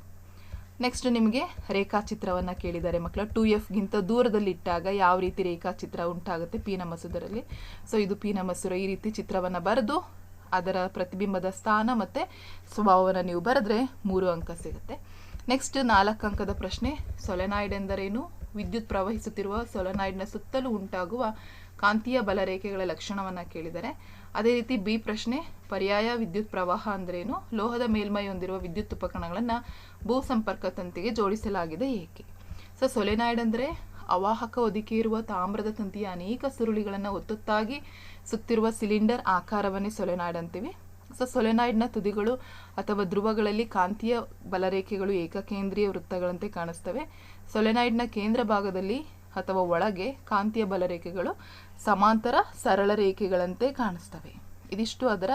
ನೆಕ್ಸ್ಟ್ ನಿಮಗೆ ರೇಖಾಚಿತ್ರವನ್ನು ಕೇಳಿದ್ದಾರೆ ಮಕ್ಕಳು. ಟು ಎಫ್ಗಿಂತ ದೂರದಲ್ಲಿ ಇಟ್ಟಾಗ ಯಾವ ರೀತಿ ರೇಖಾಚಿತ್ರ ಉಂಟಾಗುತ್ತೆ ಪೀನ ಮಸೂದರಲ್ಲಿ. ಸೊ ಇದು ಪೀನ ಮಸೂರ ಈ ರೀತಿ ಚಿತ್ರವನ್ನು ಬರೆದು ಅದರ ಪ್ರತಿಬಿಂಬದ ಸ್ಥಾನ ಮತ್ತು ಸ್ವಭಾವವನ್ನು ನೀವು ಬರೆದ್ರೆ ಮೂರು ಅಂಕ ಸಿಗುತ್ತೆ. ನೆಕ್ಸ್ಟ್ ನಾಲ್ಕು ಅಂಕದ ಪ್ರಶ್ನೆ, ಸೊಲೆನಾಯ್ಡ್ ಎಂದರೇನು? ವಿದ್ಯುತ್ ಪ್ರವಹಿಸುತ್ತಿರುವ ಸೊಲೆನಾಯ್ಡ್ನ ಸುತ್ತಲೂ ಉಂಟಾಗುವ ಕಾಂತೀಯ ಬಲರೇಖೆಗಳ ಲಕ್ಷಣವನ್ನು ಕೇಳಿದರೆ ಅದೇ ರೀತಿ ಬಿ ಪ್ರಶ್ನೆ, ಪರ್ಯಾಯ ವಿದ್ಯುತ್ ಪ್ರವಾಹ ಅಂದ್ರೇನು? ಲೋಹದ ಮೇಲ್ಮೈ ಹೊಂದಿರುವ ವಿದ್ಯುತ್ ಉಪಕರಣಗಳನ್ನು ಭೂ ಸಂಪರ್ಕ ತಂತಿಗೆ ಜೋಡಿಸಲಾಗಿದೆ ಏಕೆ? ಸೊ ಸೊಲೆನಾಯ್ಡ್ ಅಂದರೆ ಅವಾಹಕ ಹೊದಿಕೆ ಇರುವ ತಾಮ್ರದ ತಂತಿಯ ಅನೇಕ ಸುರುಳಿಗಳನ್ನು ಒತ್ತುತ್ತಾಗಿ ಸುತ್ತಿರುವ ಸಿಲಿಂಡರ್ ಆಕಾರವನ್ನೇ ಸೊಲೆನಾಯ್ಡ್ ಅಂತೀವಿ ಸೊ ಸೊಲೆನಾಯ್ಡ್ನ ತುದಿಗಳು ಅಥವಾ ಧ್ರುವಗಳಲ್ಲಿ ಕಾಂತೀಯ ಬಲರೇಖೆಗಳು ಏಕಕೇಂದ್ರೀಯ ವೃತ್ತಗಳಂತೆ ಕಾಣಿಸ್ತವೆ. ಸೊಲೆನಾಯ್ಡ್ನ ಕೇಂದ್ರ ಭಾಗದಲ್ಲಿ ಅಥವಾ ಒಳಗೆ ಕಾಂತೀಯ ಬಲರೇಖೆಗಳು ಸಮಾಂತರ ಸರಳ ರೇಖೆಗಳಂತೆ ಕಾಣಿಸ್ತವೆ. ಇದಿಷ್ಟು ಅದರ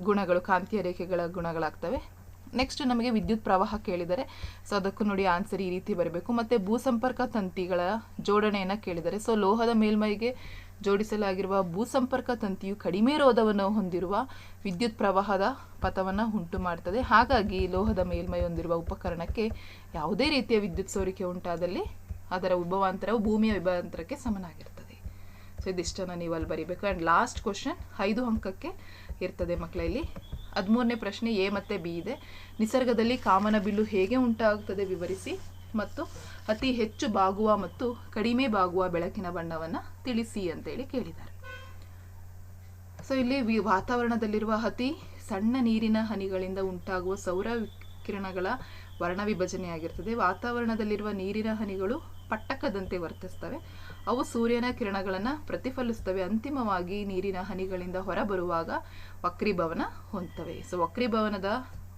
ಗುಣಗಳು, ಕಾಂತೀಯ ರೇಖೆಗಳ ಗುಣಗಳಾಗ್ತವೆ. ನೆಕ್ಸ್ಟ್ ನಮಗೆ ವಿದ್ಯುತ್ ಪ್ರವಾಹ ಕೇಳಿದರೆ ಸೊ ಅದಕ್ಕೂ ನೋಡಿ ಆನ್ಸರ್ ಈ ರೀತಿ ಬರಬೇಕು. ಮತ್ತು ಭೂಸಂಪರ್ಕ ತಂತಿಗಳ ಜೋಡಣೆಯನ್ನು ಕೇಳಿದರೆ ಸೊ ಲೋಹದ ಮೇಲ್ಮೈಗೆ ಜೋಡಿಸಲಾಗಿರುವ ಭೂಸಂಪರ್ಕ ತಂತಿಯು ಕಡಿಮೆ ರೋಧವನ್ನು ಹೊಂದಿರುವ ವಿದ್ಯುತ್ ಪ್ರವಾಹದ ಪಥವನ್ನು ಉಂಟು ಮಾಡ್ತದೆ. ಹಾಗಾಗಿ ಲೋಹದ ಮೇಲ್ಮೈ ಹೊಂದಿರುವ ಉಪಕರಣಕ್ಕೆ ಯಾವುದೇ ರೀತಿಯ ವಿದ್ಯುತ್ ಸೋರಿಕೆ ಉಂಟಾದಲ್ಲಿ ಅದರ ಉಭವಾಂತರವು ಭೂಮಿಯ ವಿಭವಾಂತರಕ್ಕೆ ಸಮನಾಗಿರ್ತದೆ. ಸೊ ಇದಿಷ್ಟನ್ನು ನೀವು ಅಲ್ಲಿ ಬರೀಬೇಕು. ಆ್ಯಂಡ್ ಲಾಸ್ಟ್ ಕ್ವಶನ್ ಐದು ಅಂಕಕ್ಕೆ ಇರ್ತದೆ ಮಕ್ಕಳ ಇಲ್ಲಿ ಹದಿಮೂರನೇ ಪ್ರಶ್ನೆ ಎ ಮತ್ತು ಬಿ ಇದೆ. ನಿಸರ್ಗದಲ್ಲಿ ಕಾಮನ ಬಿಲ್ಲು ಹೇಗೆ ಉಂಟಾಗುತ್ತದೆ ವಿವರಿಸಿ ಮತ್ತು ಅತಿ ಹೆಚ್ಚು ಬಾಗುವ ಮತ್ತು ಕಡಿಮೆ ಬಾಗುವ ಬೆಳಕಿನ ಬಣ್ಣವನ್ನು ತಿಳಿಸಿ ಅಂತೇಳಿ ಕೇಳಿದ್ದಾರೆ. ಸೊ ಇಲ್ಲಿ ವಿ ವಾತಾವರಣದಲ್ಲಿರುವ ಅತಿ ಸಣ್ಣ ನೀರಿನ ಹನಿಗಳಿಂದ ಉಂಟಾಗುವ ಸೌರ ಕಿರಣಗಳ ವರ್ಣ ವಿಭಜನೆಯಾಗಿರ್ತದೆ ವಾತಾವರಣದಲ್ಲಿರುವ ನೀರಿನ ಹನಿಗಳು ಪಟ್ಟಕದಂತೆ ವರ್ತಿಸ್ತವೆ. ಅವು ಸೂರ್ಯನ ಕಿರಣಗಳನ್ನು ಪ್ರತಿಫಲಿಸ್ತವೆ ಅಂತಿಮವಾಗಿ ನೀರಿನ ಹನಿಗಳಿಂದ ಹೊರಬರುವಾಗ ವಕ್ರೀಭವನ ಹೊಂದ್ತವೆ ಸೊ ವಕ್ರೀಭವನದ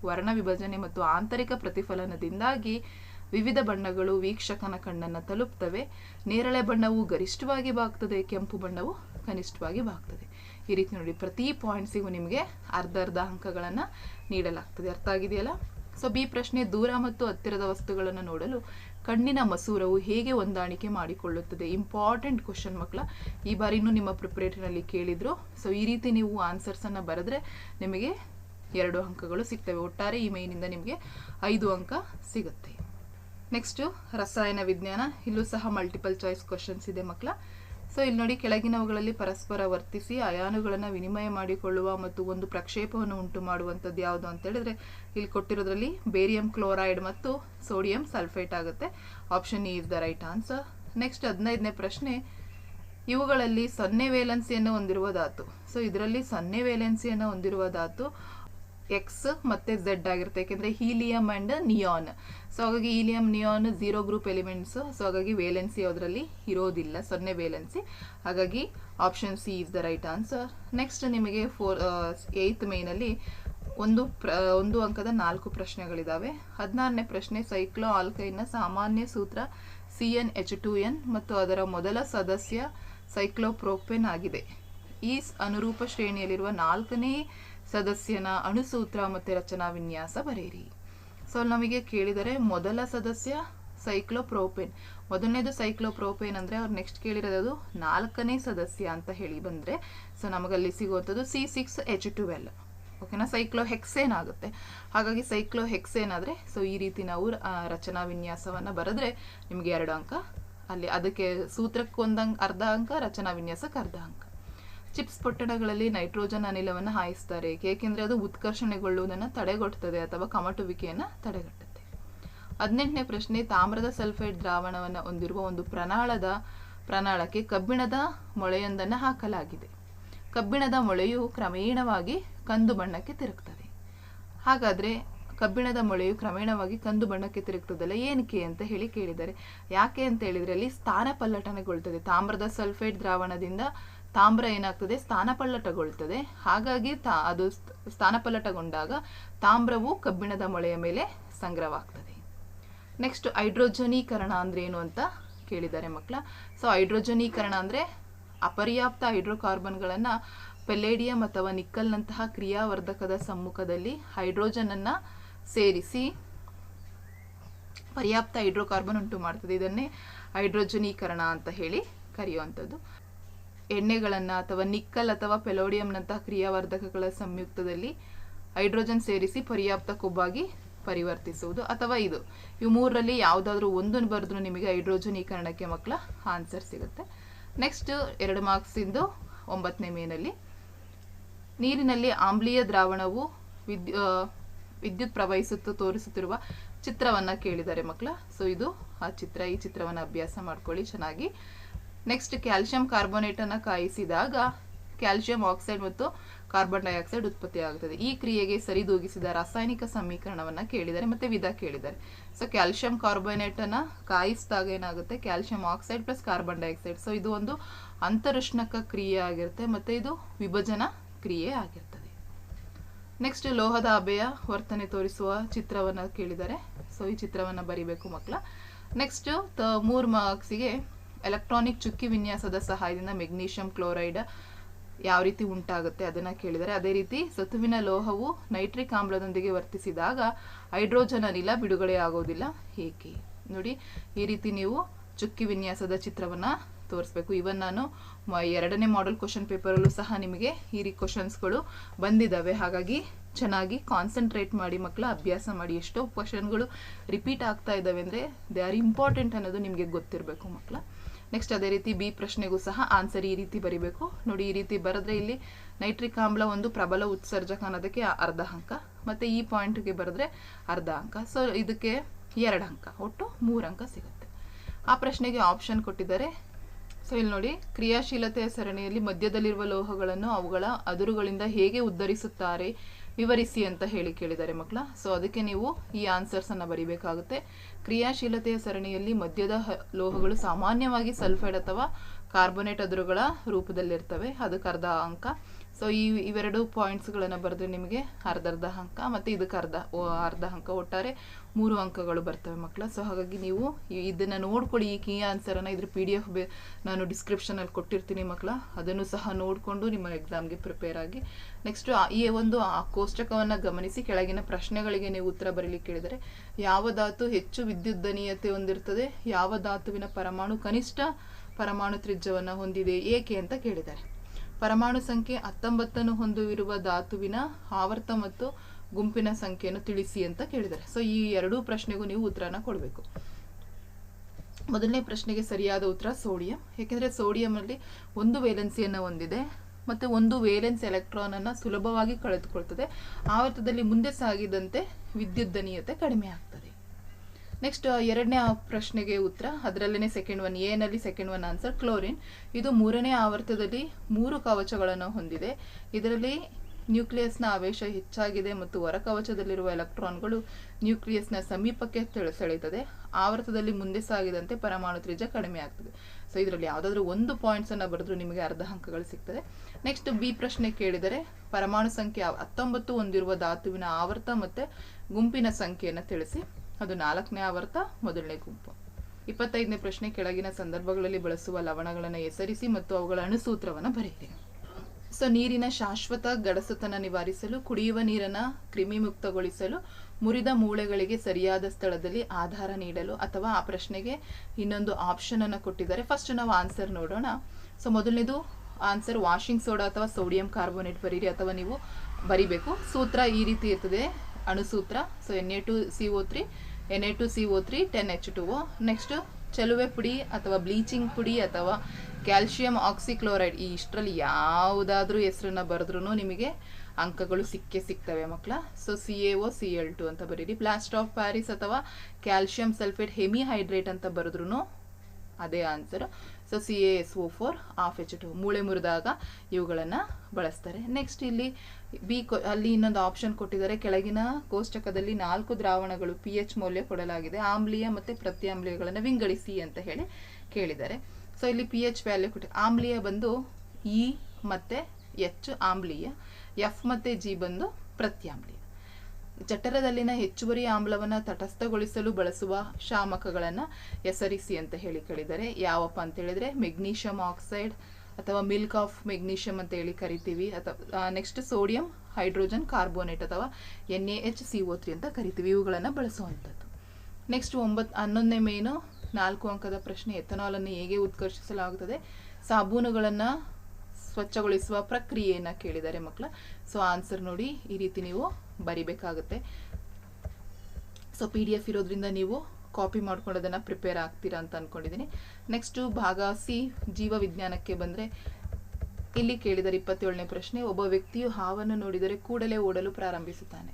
ವರ್ಣ ವಿಭಜನೆ ಮತ್ತು ಆಂತರಿಕ ಪ್ರತಿಫಲನದಿಂದಾಗಿ ವಿವಿಧ ಬಣ್ಣಗಳು ವೀಕ್ಷಕನ ಕಣ್ಣನ್ನು ತಲುಪ್ತವೆ. ನೇರಳೆ ಬಣ್ಣವು ಗರಿಷ್ಠವಾಗಿ ಬಾಗ್ತದೆ, ಕೆಂಪು ಬಣ್ಣವು ಕನಿಷ್ಠವಾಗಿ ಬಾಗ್ತದೆ. ಈ ರೀತಿ ನೋಡಿ, ಪ್ರತಿ ಪಾಯಿಂಟ್ಸಿಗೂ ನಿಮಗೆ ಅರ್ಧ ಅರ್ಧ ಅಂಕಗಳನ್ನು ನೀಡಲಾಗ್ತದೆ. ಅರ್ಥ ಆಗಿದೆಯಲ್ಲ? ಸೊ ಬಿ ಪ್ರಶ್ನೆ, ದೂರ ಮತ್ತು ಹತ್ತಿರದ ವಸ್ತುಗಳನ್ನು ನೋಡಲು ಕಣ್ಣಿನ ಮಸೂರವು ಹೇಗೆ ಹೊಂದಾಣಿಕೆ ಮಾಡಿಕೊಳ್ಳುತ್ತದೆ? ಇಂಪಾರ್ಟೆಂಟ್ ಕ್ವಶನ್ ಮಕ್ಕಳ, ಈ ಬಾರಿನೂ ನಿಮ್ಮ ಪ್ರಿಪ್ರೇಟರ್ನಲ್ಲಿ ಕೇಳಿದ್ರು. ಸೊ ಈ ರೀತಿ ನೀವು ಆನ್ಸರ್ಸನ್ನು ಬರೆದ್ರೆ ನಿಮಗೆ ಎರಡು ಅಂಕಗಳು ಸಿಗ್ತವೆ. ಒಟ್ಟಾರೆ ಈ ಮೇನಿಂದ ನಿಮಗೆ ಐದು ಅಂಕ ಸಿಗುತ್ತೆ. ನೆಕ್ಸ್ಟು ರಸಾಯನ ವಿಜ್ಞಾನ. ಇಲ್ಲೂ ಸಹ ಮಲ್ಟಿಪಲ್ ಚಾಯ್ಸ್ ಕ್ವಶನ್ಸ್ ಇದೆ ಮಕ್ಕಳ. ಸೊ ಇಲ್ಲಿ ನೋಡಿ ಕೆಳಗಿನವುಗಳಲ್ಲಿ ಪರಸ್ಪರ ವರ್ತಿಸಿ ಅಯಾನುಗಳನ್ನು ವಿನಿಮಯ ಮಾಡಿಕೊಳ್ಳುವ ಮತ್ತು ಒಂದು ಪ್ರಕ್ಷೇಪವನ್ನು ಉಂಟು ಮಾಡುವಂಥದ್ದು ಯಾವುದು ಅಂತ ಹೇಳಿದ್ರೆ ಇಲ್ಲಿ ಕೊಟ್ಟಿರೋದ್ರಲ್ಲಿ ಬೇರಿಯಂ ಕ್ಲೋರೈಡ್ ಮತ್ತು ಸೋಡಿಯಂ ಸಲ್ಫೇಟ್ ಆಗುತ್ತೆ. Option E is the right answer next ಹದಿನೈದನೇ ಪ್ರಶ್ನೆ, ಇವುಗಳಲ್ಲಿ ಸೊನ್ನೆ ವೇಲೆನ್ಸಿಯನ್ನು ಹೊಂದಿರುವ ಧಾತು. ಸೊ ಇದರಲ್ಲಿ ಸೊನ್ನೆ ವೇಲೆನ್ಸಿಯನ್ನು ಹೊಂದಿರುವ ಧಾತು ಎಕ್ಸ್ ಮತ್ತು ಝೆಡ್ ಆಗಿರುತ್ತೆ. ಯಾಕೆಂದರೆ ಹೀಲಿಯಂ ಆ್ಯಂಡ್ ನಿಯಾನ್ ಸೊ ಹಾಗಾಗಿ helium neon zero group elements so ಹಾಗಾಗಿ ವೇಲೆನ್ಸಿ ಅದರಲ್ಲಿ ಇರೋದಿಲ್ಲ. ಸೊನ್ನೆ ವೇಲೆನ್ಸಿ ಹಾಗಾಗಿ option C is the right answer next ನಿಮಗೆ ಫೋರ್ ಏಯ್ತ್ ಮೇನಲ್ಲಿ ಒಂದು ಪ್ರ, ಒಂದು ಅಂಕದ ನಾಲ್ಕು ಪ್ರಶ್ನೆಗಳಿದ್ದಾವೆ ಹದಿನಾರನೇ ಪ್ರಶ್ನೆ ಸೈಕ್ಲೋ ಆಲ್ಕೈನ್ನ ಸಾಮಾನ್ಯ ಸೂತ್ರ C N H two N ಮತ್ತು ಅದರ ಮೊದಲ ಸದಸ್ಯ ಸೈಕ್ಲೋಪ್ರೋಪೆನ್ ಆಗಿದೆ. ಈ ಅನುರೂಪ ಶ್ರೇಣಿಯಲ್ಲಿರುವ ನಾಲ್ಕನೇ ಸದಸ್ಯನ ಅಣುಸೂತ್ರ ಮತ್ತು ರಚನಾ ವಿನ್ಯಾಸ ಬರೆಯಿರಿ. ಸೊ ನಮಗೆ ಕೇಳಿದರೆ ಮೊದಲ ಸದಸ್ಯ ಸೈಕ್ಲೋಪ್ರೋಪೇನ್ ಮೊದಲನೇದು ಸೈಕ್ಲೋಪ್ರೋಪೇನ್ ಅಂದರೆ ಅವ್ರು ನೆಕ್ಸ್ಟ್ ಕೇಳಿರೋದು ನಾಲ್ಕನೇ ಸದಸ್ಯ ಅಂತ ಹೇಳಿ ಬಂದರೆ ಸೊ ನಮಗಲ್ಲಿ ಸಿಗುವಂಥದ್ದು ಸಿ ಸಿಕ್ಸ್ ಎಚ್ ಟುವೆಲ್ ಓಕೆನಾ ಸೈಕ್ಲೋ ಹೆಕ್ಸೇನ್ ಆಗುತ್ತೆ. ಹಾಗಾಗಿ ಸೈಕ್ಲೋ ಹೆಕ್ಸೇನ್ ಆದರೆ ಸೊ ಈ ರೀತಿ ನಾವು ರಚನಾ ವಿನ್ಯಾಸವನ್ನು ಬರೆದ್ರೆ ನಿಮಗೆ ಎರಡು ಅಂಕ, ಅಲ್ಲಿ ಅದಕ್ಕೆ ಸೂತ್ರಕ್ಕೆ ಒಂದಂಗ ಅರ್ಧ ಅಂಕ ರಚನಾ ವಿನ್ಯಾಸಕ್ಕೆ ಅರ್ಧ ಅಂಕ. ಚಿಪ್ಸ್ ಪೊಟ್ಟಣಗಳಲ್ಲಿ ನೈಟ್ರೋಜನ್ ಅನಿಲವನ್ನು ಹಾಯಿಸ್ತಾರೆ. ಏಕೆಂದರೆ ಅದು ಉತ್ಕರ್ಷಣೆಗೊಳ್ಳುವುದನ್ನು ತಡೆಗಟ್ಟುತ್ತದೆ ಅಥವಾ ಕಮಟುವಿಕೆಯನ್ನು ತಡೆಗಟ್ಟುತ್ತೆ. ಹದಿನೆಂಟನೇ ಪ್ರಶ್ನೆ, ತಾಮ್ರದ ಸಲ್ಫೈಡ್ ದ್ರಾವಣವನ್ನು ಹೊಂದಿರುವ ಒಂದು ಪ್ರಣಾಳದ ಪ್ರಣಾಳಕ್ಕೆ ಕಬ್ಬಿಣದ ಮೊಳೆಯೊಂದನ್ನು ಹಾಕಲಾಗಿದೆ. ಕಬ್ಬಿಣದ ಮೊಳೆಯು ಕ್ರಮೇಣವಾಗಿ ಕಂದು ಬಣ್ಣಕ್ಕೆ ತಿರುಗ್ತದೆ. ಹಾಗಾದರೆ ಕಬ್ಬಿಣದ ಮೊಳೆಯು ಕ್ರಮೇಣವಾಗಿ ಕಂದು ಬಣ್ಣಕ್ಕೆ ತಿರುಗ್ತದಲ್ಲ, ಏನಕ್ಕೆ ಅಂತ ಹೇಳಿ ಕೇಳಿದ್ದಾರೆ. ಯಾಕೆ ಅಂತ ಹೇಳಿದರೆ, ಅಲ್ಲಿ ಸ್ಥಾನ ಪಲ್ಲಟನೆಗೊಳ್ತದೆ. ತಾಮ್ರದ ಸಲ್ಫೇಟ್ ದ್ರಾವಣದಿಂದ ತಾಮ್ರ ಏನಾಗ್ತದೆ? ಸ್ಥಾನಪಲ್ಲಟಗೊಳ್ತದೆ. ಹಾಗಾಗಿ ತಾ, ಅದು ಸ್ಥಾನಪಲ್ಲಟಗೊಂಡಾಗ ತಾಮ್ರವು ಕಬ್ಬಿಣದ ಮೊಳೆಯ ಮೇಲೆ ಸಂಗ್ರಹವಾಗ್ತದೆ. ನೆಕ್ಸ್ಟ್ ಹೈಡ್ರೋಜನೀಕರಣ ಅಂದ್ರೆ ಏನು ಅಂತ ಕೇಳಿದ್ದಾರೆ ಮಕ್ಕಳ? ಸೊ ಹೈಡ್ರೋಜನೀಕರಣ ಅಂದರೆ ಅಪರ್ಯಾಪ್ತ ಹೈಡ್ರೋಕಾರ್ಬನ್ಗಳನ್ನು ಪೆಲೇಡಿಯಂ ಅಥವಾ ನಿಕ್ಕಲ್ನಂತಹ ಕ್ರಿಯಾವರ್ಧಕದ ಸಮ್ಮುಖದಲ್ಲಿ ಹೈಡ್ರೋಜನನ್ನು ಸೇರಿಸಿ ಪರ್ಯಾಪ್ತ ಹೈಡ್ರೋಕಾರ್ಬನ್ ಉಂಟು ಮಾಡ್ತದೆ ಇದನ್ನೇ ಹೈಡ್ರೋಜನೀಕರಣ ಅಂತ ಹೇಳಿ ಕರೆಯುವಂಥದ್ದು. ಎಣ್ಣೆಗಳನ್ನು ಅಥವಾ ನಿಕ್ಕಲ್ ಅಥವಾ ಪೆಲೋಡಿಯಂನಂತಹ ಕ್ರಿಯಾವರ್ಧಕಗಳ ಸಂಯುಕ್ತದಲ್ಲಿ ಹೈಡ್ರೋಜನ್ ಸೇರಿಸಿ ಪರ್ಯಾಪ್ತ ಕೊಬ್ಬಾಗಿ ಪರಿವರ್ತಿಸುವುದು. ಅಥವಾ ಇದು, ಇವು ಮೂರರಲ್ಲಿ ಯಾವುದಾದ್ರೂ ಒಂದನ್ನು ಬರೆದ್ರೂ ನಿಮಗೆ ಹೈಡ್ರೋಜನೀಕರಣಕ್ಕೆ ಮಕ್ಕಳ ಆನ್ಸರ್ ಸಿಗುತ್ತೆ. ನೆಕ್ಸ್ಟ್ ಎರಡು ಮಾರ್ಕ್ಸಿಂದು ಒಂಬತ್ತನೇ ಮೇನಲ್ಲಿ ನೀರಿನಲ್ಲಿ ಆಮ್ಲೀಯ ದ್ರಾವಣವು ವಿದ್ಯು ವಿದ್ಯುತ್ ಪ್ರವಹಿಸುತ್ತ ತೋರಿಸುತ್ತಿರುವ ಚಿತ್ರವನ್ನು ಕೇಳಿದ್ದಾರೆ ಮಕ್ಕಳ ಸೊ ಇದು ಆ ಚಿತ್ರ, ಈ ಚಿತ್ರವನ್ನು ಅಭ್ಯಾಸ ಮಾಡ್ಕೊಳ್ಳಿ, ಚೆನ್ನಾಗಿ. ನೆಕ್ಸ್ಟ್ ಕ್ಯಾಲ್ಸಿಯಂ ಕಾರ್ಬೋನೇಟನ್ನು ಕಾಯಿಸಿದಾಗ ಕ್ಯಾಲ್ಸಿಯಂ ಆಕ್ಸೈಡ್ ಮತ್ತು ಕಾರ್ಬನ್ ಡೈಆಕ್ಸೈಡ್ ಉತ್ಪತ್ತಿಯಾಗುತ್ತದೆ ಈ ಕ್ರಿಯೆಗೆ ಸರಿದೂಗಿಸಿದ ರಾಸಾಯನಿಕ ಸಮೀಕರಣವನ್ನು ಕೇಳಿದ್ದಾರೆ ಮತ್ತು ವಿಧ ಕೇಳಿದ್ದಾರೆ. ಸೊ ಕ್ಯಾಲ್ಸಿಯಂ ಕಾರ್ಬೋನೇಟನ್ನು ಕಾಯಿಸಿದಾಗ ಏನಾಗುತ್ತೆ? Calcium oxide plus carbon dioxide so ಇದು ಒಂದು ಅಂತರುಷ್ಣಕ ಕ್ರಿಯೆ ಆಗಿರುತ್ತೆ ಮತ್ತು ಇದು ವಿಭಜನ ಕ್ರಿಯೆ ಆಗಿರ್ತದೆ. ನೆಕ್ಸ್ಟ್ ಲೋಹದ ಅಬೆಯ ವರ್ತನೆ ತೋರಿಸುವ ಚಿತ್ರವನ್ನು ಕೇಳಿದ್ದಾರೆ. ಸೊ ಈ ಚಿತ್ರವನ್ನು ಬರಿಬೇಕು ಮಕ್ಕಳ. ನೆಕ್ಸ್ಟ್ ಮೂರು ಮಾರ್ಕ್ಸಿಗೆ ಎಲೆಕ್ಟ್ರಾನಿಕ್ ಚುಕ್ಕಿ ವಿನ್ಯಾಸದ ಸಹಾಯದಿಂದ ಮೆಗ್ನೀಷಿಯಂ ಕ್ಲೋರೈಡ್ ಯಾವ ರೀತಿ ಉಂಟಾಗುತ್ತೆ ಅದನ್ನು ಕೇಳಿದರೆ, ಅದೇ ರೀತಿ ಸತುವಿನ ಲೋಹವು ನೈಟ್ರಿಕ್ ಆಮ್ಲದೊಂದಿಗೆ ವರ್ತಿಸಿದಾಗ ಹೈಡ್ರೋಜನ್ ಅನಿಲ ಬಿಡುಗಡೆ ಆಗೋದಿಲ್ಲ. ಏಕೆ? ನೋಡಿ, ಈ ರೀತಿ ನೀವು ಚುಕ್ಕಿ ವಿನ್ಯಾಸದ ಚಿತ್ರವನ್ನು ತೋರಿಸ್ಬೇಕು. ಇವನ್ ನಾನು ಎರಡನೇ ಮಾಡೆಲ್ ಕ್ವಶನ್ ಪೇಪರಲ್ಲೂ ಸಹ ನಿಮಗೆ ಈ ರೀ ಕ್ವಶನ್ಸ್ಗಳು ಬಂದಿದ್ದಾವೆ. ಹಾಗಾಗಿ ಚೆನ್ನಾಗಿ ಕಾನ್ಸಂಟ್ರೇಟ್ ಮಾಡಿ ಮಕ್ಕಳ ಅಭ್ಯಾಸ ಮಾಡಿ. ಎಷ್ಟೋ ಕ್ವಶನ್ಗಳು ರಿಪೀಟ್ ಆಗ್ತಾ ಇದ್ದಾವೆ ಅಂದರೆ ದೇ ಆರ್ ಇಂಪಾರ್ಟೆಂಟ್ ಅನ್ನೋದು ನಿಮಗೆ ಗೊತ್ತಿರಬೇಕು ಮಕ್ಕಳ. ನೆಕ್ಸ್ಟ್ ಅದೇ ರೀತಿ ಬಿ ಪ್ರಶ್ನೆಗೂ ಸಹ ಆನ್ಸರ್ ಈ ರೀತಿ ಬರಿಬೇಕು. ನೋಡಿ, ಈ ರೀತಿ ಬರೆದ್ರೆ ಇಲ್ಲಿ ನೈಟ್ರಿಕ್ ಆಮ್ಲ ಒಂದು ಪ್ರಬಲ ಉತ್ಸರ್ಜಕ ಅನ್ನೋದಕ್ಕೆ ಅರ್ಧ ಅಂಕ, ಮತ್ತು ಈ ಪಾಯಿಂಟ್ಗೆ ಬರೆದ್ರೆ ಅರ್ಧ ಅಂಕ. ಸೊ ಇದಕ್ಕೆ ಎರಡು ಅಂಕ, ಒಟ್ಟು ಮೂರು ಅಂಕ ಸಿಗುತ್ತೆ. ಆ ಪ್ರಶ್ನೆಗೆ ಆಪ್ಷನ್ ಕೊಟ್ಟಿದ್ದಾರೆ. ಸೊ ಇಲ್ಲಿ ನೋಡಿ, ಕ್ರಿಯಾಶೀಲತೆಯ ಸರಣಿಯಲ್ಲಿ ಮಧ್ಯದಲ್ಲಿರುವ ಲೋಹಗಳನ್ನು ಅವುಗಳ ಅದುರುಗಳಿಂದ ಹೇಗೆ ಉದ್ಧರಿಸುತ್ತಾರೆ? ವಿವರಿಸಿ ಅಂತ ಹೇಳಿ ಕೇಳಿದ್ದಾರೆ ಮಕ್ಕಳ. ಸೊ ಅದಕ್ಕೆ ನೀವು ಈ ಆನ್ಸರ್ಸ್ ಅನ್ನ ಬರಿಬೇಕಾಗುತ್ತೆ. ಕ್ರಿಯಾಶೀಲತೆಯ ಸರಣಿಯಲ್ಲಿ ಮದ್ಯದ ಲೋಹಗಳು ಸಾಮಾನ್ಯವಾಗಿ ಸಲ್ಫೈಡ್ ಅಥವಾ ಕಾರ್ಬೊನೇಟ್ ಅದುರುಗಳ ರೂಪದಲ್ಲಿರ್ತವೆ. ಅದಕ್ಕೆ ಅರ್ಧ ಅಂಕ. ಸೊ ಈ ಇವೆರಡು ಪಾಯಿಂಟ್ಸ್ಗಳನ್ನು ಬರೆದ್ರೆ ನಿಮಗೆ ಅರ್ಧ ಅರ್ಧ ಅಂಕ ಮತ್ತು ಇದಕ್ಕೆ ಅರ್ಧ ಅರ್ಧ ಅಂಕ ಒಟ್ಟಾರೆ ಮೂರು ಅಂಕಗಳು ಬರ್ತವೆ ಮಕ್ಕಳ. ಸೊ ಹಾಗಾಗಿ ನೀವು ಇದನ್ನ ನೋಡ್ಕೊಳ್ಳಿ. ಈ ಕೀ ಆನ್ಸರನ್ನು ಇದ್ರ ಪಿ ಡಿ ಎಫ್ ಬೇ ನಾನು ಡಿಸ್ಕ್ರಿಪ್ಷನಲ್ಲಿ ಕೊಟ್ಟಿರ್ತೀನಿ ಮಕ್ಕಳ. ಅದನ್ನು ಸಹ ನೋಡಿಕೊಂಡು ನಿಮ್ಮ ಎಕ್ಸಾಮ್ಗೆ ಪ್ರಿಪೇರ್ ಆಗಿ. ನೆಕ್ಸ್ಟು ಈ ಒಂದು, ಆ, ಕೋಷ್ಟಕವನ್ನು ಗಮನಿಸಿ ಕೆಳಗಿನ ಪ್ರಶ್ನೆಗಳಿಗೆ ನೀವು ಉತ್ತರ ಬರೀಲಿಕ್ಕೆ ಕೇಳಿದರೆ, ಯಾವ ಧಾತು ಹೆಚ್ಚು ವಿದ್ಯುತ್ ದನೀಯತೆ ಹೊಂದಿರ್ತದೆ? ಯಾವ ಧಾತುವಿನ ಪರಮಾಣು ಕನಿಷ್ಠ ಪರಮಾಣು ತ್ರಿಜ್ಯವನ್ನು ಹೊಂದಿದೆ? ಏಕೆ ಅಂತ ಕೇಳಿದ್ದಾರೆ ಪರಮಾಣು ಸಂಖ್ಯೆ ಹತ್ತೊಂಬತ್ತನ್ನು ಹೊಂದಿರುವ ಧಾತುವಿನ ಆವರ್ತ ಮತ್ತು ಗುಂಪಿನ ಸಂಖ್ಯೆಯನ್ನು ತಿಳಿಸಿ ಅಂತ ಕೇಳಿದ್ದಾರೆ. ಸೊ ಈ ಎರಡೂ ಪ್ರಶ್ನೆಗೂ ನೀವು ಉತ್ತರನ ಕೊಡಬೇಕು. ಮೊದಲನೇ ಪ್ರಶ್ನೆಗೆ ಸರಿಯಾದ ಉತ್ತರ ಸೋಡಿಯಂ. ಏಕೆಂದರೆ ಸೋಡಿಯಂನಲ್ಲಿ ಒಂದು ವೇಲೆನ್ಸಿಯನ್ನು ಹೊಂದಿದೆ ಮತ್ತು ಒಂದು ವೇಲೆನ್ಸ್ ಎಲೆಕ್ಟ್ರಾನ್ ಅನ್ನು ಸುಲಭವಾಗಿ ಕಳೆದುಕೊಳ್ತದೆ. ಆವರ್ತದಲ್ಲಿ ಮುಂದೆ ಸಾಗಿದಂತೆ ವಿದ್ಯುತ್ ದನೀಯತೆ ಕಡಿಮೆ ಆಗ್ತದೆ. ನೆಕ್ಸ್ಟ್ ಎರಡನೇ ಆ ಪ್ರಶ್ನೆಗೆ ಉತ್ತರ. ಅದರಲ್ಲೇ ಸೆಕೆಂಡ್ ಒನ್ ಎನಲ್ಲಿ ಸೆಕೆಂಡ್ ಒನ್ ಆನ್ಸರ್ ಕ್ಲೋರಿನ್ ಇದು ಮೂರನೇ ಆವರ್ತದಲ್ಲಿ ಮೂರು ಕವಚಗಳನ್ನು ಹೊಂದಿದೆ. ಇದರಲ್ಲಿ ನ್ಯೂಕ್ಲಿಯಸ್ನ ಆವೇಶ ಹೆಚ್ಚಾಗಿದೆ ಮತ್ತು ಹೊರ ಕವಚದಲ್ಲಿರುವ ಎಲೆಕ್ಟ್ರಾನ್ಗಳು ನ್ಯೂಕ್ಲಿಯಸ್ನ ಸಮೀಪಕ್ಕೆ ಸೆಳೆಯುತ್ತದೆ. ಆವರ್ತದಲ್ಲಿ ಮುಂದೆ ಸಾಗಿದಂತೆ ಪರಮಾಣು ತ್ರಿಜ್ಯ ಕಡಿಮೆ ಆಗ್ತದೆ. ಸೊ ಇದರಲ್ಲಿ ಯಾವುದಾದ್ರೂ ಒಂದು ಪಾಯಿಂಟ್ಸ್ ಬರೆದ್ರೂ ಬರೆದ್ರು ನಿಮಗೆ ಅರ್ಧ ಅಂಕಗಳು ಸಿಗ್ತದೆ. ನೆಕ್ಸ್ಟ್ ಬಿ ಪ್ರಶ್ನೆ ಕೇಳಿದರೆ, ಪರಮಾಣು ಸಂಖ್ಯೆ ಹತ್ತೊಂಬತ್ತು ಹೊಂದಿರುವ ಧಾತುವಿನ ಆವರ್ತ ಮತ್ತು ಗುಂಪಿನ ಸಂಖ್ಯೆಯನ್ನು ತಿಳಿಸಿ. ಅದು ನಾಲ್ಕನೇ ಆವರ್ತ, ಮೊದಲನೇ ಗುಂಪು. ಇಪ್ಪತ್ತೈದನೇ ಪ್ರಶ್ನೆ ಕೆಳಗಿನ ಸಂದರ್ಭಗಳಲ್ಲಿ ಬಳಸುವ ಲವಣಗಳನ್ನು ಹೆಸರಿಸಿ ಮತ್ತು ಅವುಗಳ ಅಣುಸೂತ್ರವನ್ನು ಬರೆಯಿರಿ. ಸೊ, ನೀರಿನ ಶಾಶ್ವತ ಗಡಸುತನ ನಿವಾರಿಸಲು, ಕುಡಿಯುವ ನೀರನ್ನು ಕ್ರಿಮಿಮುಕ್ತಗೊಳಿಸಲು, ಮುರಿದ ಮೂಳೆಗಳಿಗೆ ಸರಿಯಾದ ಸ್ಥಳದಲ್ಲಿ ಆಧಾರ ನೀಡಲು ಅಥವಾ ಆ ಪ್ರಶ್ನೆಗೆ ಇನ್ನೊಂದು ಆಪ್ಷನ್ ಅನ್ನು ಕೊಟ್ಟಿದ್ದಾರೆ. ಫಸ್ಟ್ ನಾವು ಆನ್ಸರ್ ನೋಡೋಣ. ಸೊ ಮೊದಲನೇದು ಆನ್ಸರ್ ವಾಷಿಂಗ್ ಸೋಡಾ ಅಥವಾ ಸೋಡಿಯಂ ಕಾರ್ಬೋನೇಟ್ ಬರೀರಿ ಅಥವಾ ನೀವು ಬರಿಬೇಕು. ಸೂತ್ರ ಈ ರೀತಿ ಇರ್ತದೆ, ಅಣುಸೂತ್ರ. So N A two C O three N A two C O three ten H two O next ಚೆಲುವೆ ಪುಡಿ ಅಥವಾ ಬ್ಲೀಚಿಂಗ್ ಪುಡಿ ಅಥವಾ ಕ್ಯಾಲ್ಶಿಯಂ ಆಕ್ಸಿಕ್ಲೋರೈಡ್ ಈ ಇಷ್ಟರಲ್ಲಿ ಯಾವುದಾದ್ರೂ ಹೆಸರನ್ನ ಬರೆದ್ರೂ ನಿಮಗೆ ಅಂಕಗಳು ಸಿಕ್ಕೇ ಸಿಗ್ತವೆ ಮಕ್ಕಳ so C A O C L two ಅಂತ ಬರೀರಿ. ಪ್ಲಾಸ್ಟರ್ ಆಫ್ ಪ್ಯಾರಿಸ್ ಅಥವಾ ಕ್ಯಾಲ್ಶಿಯಂ ಸಲ್ಫೇಟ್ ಹೆಮಿ ಹೈಡ್ರೇಟ್ ಅಂತ ಬರೆದ್ರೂ ಅದೇ answer so C A S O four half H two ಮೂಳೆ ಮುರಿದಾಗ ಇವುಗಳನ್ನು ಬಳಸ್ತಾರೆ. ನೆಕ್ಸ್ಟ್ ಇಲ್ಲಿ ಬಿ ಅಲ್ಲಿ ಇನ್ನೊಂದು ಆಪ್ಷನ್ ಕೊಟ್ಟಿದ್ದಾರೆ. ಕೆಳಗಿನ ಕೋಷ್ಟಕದಲ್ಲಿ ನಾಲ್ಕು ದ್ರಾವಣಗಳು ಪಿ ಎಚ್ ಮೌಲ್ಯ ಕೊಡಲಾಗಿದೆ. ಆಮ್ಲೀಯ ಮತ್ತು ಪ್ರತ್ಯಾಮ್ಲೀಯಗಳನ್ನು ವಿಂಗಡಿಸಿ ಅಂತ ಹೇಳಿ ಕೇಳಿದ್ದಾರೆ. ಸೊ ಇಲ್ಲಿ ಪಿ ಎಚ್ ವ್ಯಾಲ್ಯೂ ಕೊಟ್ಟಿ ಆಮ್ಲೀಯ ಬಂದು ಇ ಮತ್ತು ಎಚ್ ಆಮ್ಲೀಯ ಎಫ್ ಮತ್ತು ಜಿ ಬಂದು ಪ್ರತ್ಯಾಮ್ಲೀಯ. ಜಠರದಲ್ಲಿನ ಹೆಚ್ಚುವರಿ ಆಮ್ಲವನ್ನು ತಟಸ್ಥಗೊಳಿಸಲು ಬಳಸುವ ಶಾಮಕಗಳನ್ನು ಹೆಸರಿಸಿ ಅಂತ ಹೇಳಿ ಕೇಳಿದ್ದಾರೆ. ಯಾವಪ್ಪ ಅಂತ ಹೇಳಿದ್ರೆ ಮೆಗ್ನೀಷಿಯಂ ಆಕ್ಸೈಡ್ ಅಥವಾ ಮಿಲ್ಕ್ ಆಫ್ ಮೆಗ್ನೀಷಿಯಂ ಅಂತ ಹೇಳಿ ಕರಿತೀವಿ. ಅಥವಾ ನೆಕ್ಸ್ಟ್ ಸೋಡಿಯಂ ಹೈಡ್ರೋಜನ್ ಕಾರ್ಬೋನೇಟ್ ಅಥವಾ N A H C O three ಅಂತ ಕರಿತೀವಿ. ಇವುಗಳನ್ನು ಬಳಸುವಂಥದ್ದು. ನೆಕ್ಸ್ಟ್ ಒಂಬತ್ತು ಹನ್ನೊಂದನೇ ಮೇನು ನಾಲ್ಕು ಅಂಕದ ಪ್ರಶ್ನೆ, ಎಥನಾಲನ್ನು ಹೇಗೆ ಉತ್ಕರ್ಷಿಸಲಾಗುತ್ತದೆ? ಸಾಬೂನುಗಳನ್ನು ಸ್ವಚ್ಛಗೊಳಿಸುವ ಪ್ರಕ್ರಿಯೆಯನ್ನು ಕೇಳಿದ್ದಾರೆ ಮಕ್ಕಳ ಸೊ ಆನ್ಸರ್ ನೋಡಿ ಈ ರೀತಿ ನೀವು ಬರಿಬೇಕಾಗುತ್ತೆ. ಸೊ ಪಿ ಡಿ ಎಫ್ ಇರೋದ್ರಿಂದ ನೀವು ಕಾಪಿ ಮಾಡ್ಕೊಳ್ಳೋದನ್ನು ಪ್ರಿಪೇರ್ ಆಗ್ತೀರಾ ಅಂತ ಅಂದ್ಕೊಂಡಿದ್ದೀನಿ ನೆಕ್ಸ್ಟು ಭಾಗ ಸಿ, ಜೀವ ವಿಜ್ಞಾನಕ್ಕೆ ಬಂದರೆ, ಇಲ್ಲಿ ಕೇಳಿದರೆ ಇಪ್ಪತ್ತೇಳನೇ ಪ್ರಶ್ನೆ, ಒಬ್ಬ ವ್ಯಕ್ತಿಯು ಹಾವನ್ನು ನೋಡಿದರೆ ಕೂಡಲೇ ಓಡಲು ಪ್ರಾರಂಭಿಸುತ್ತಾನೆ.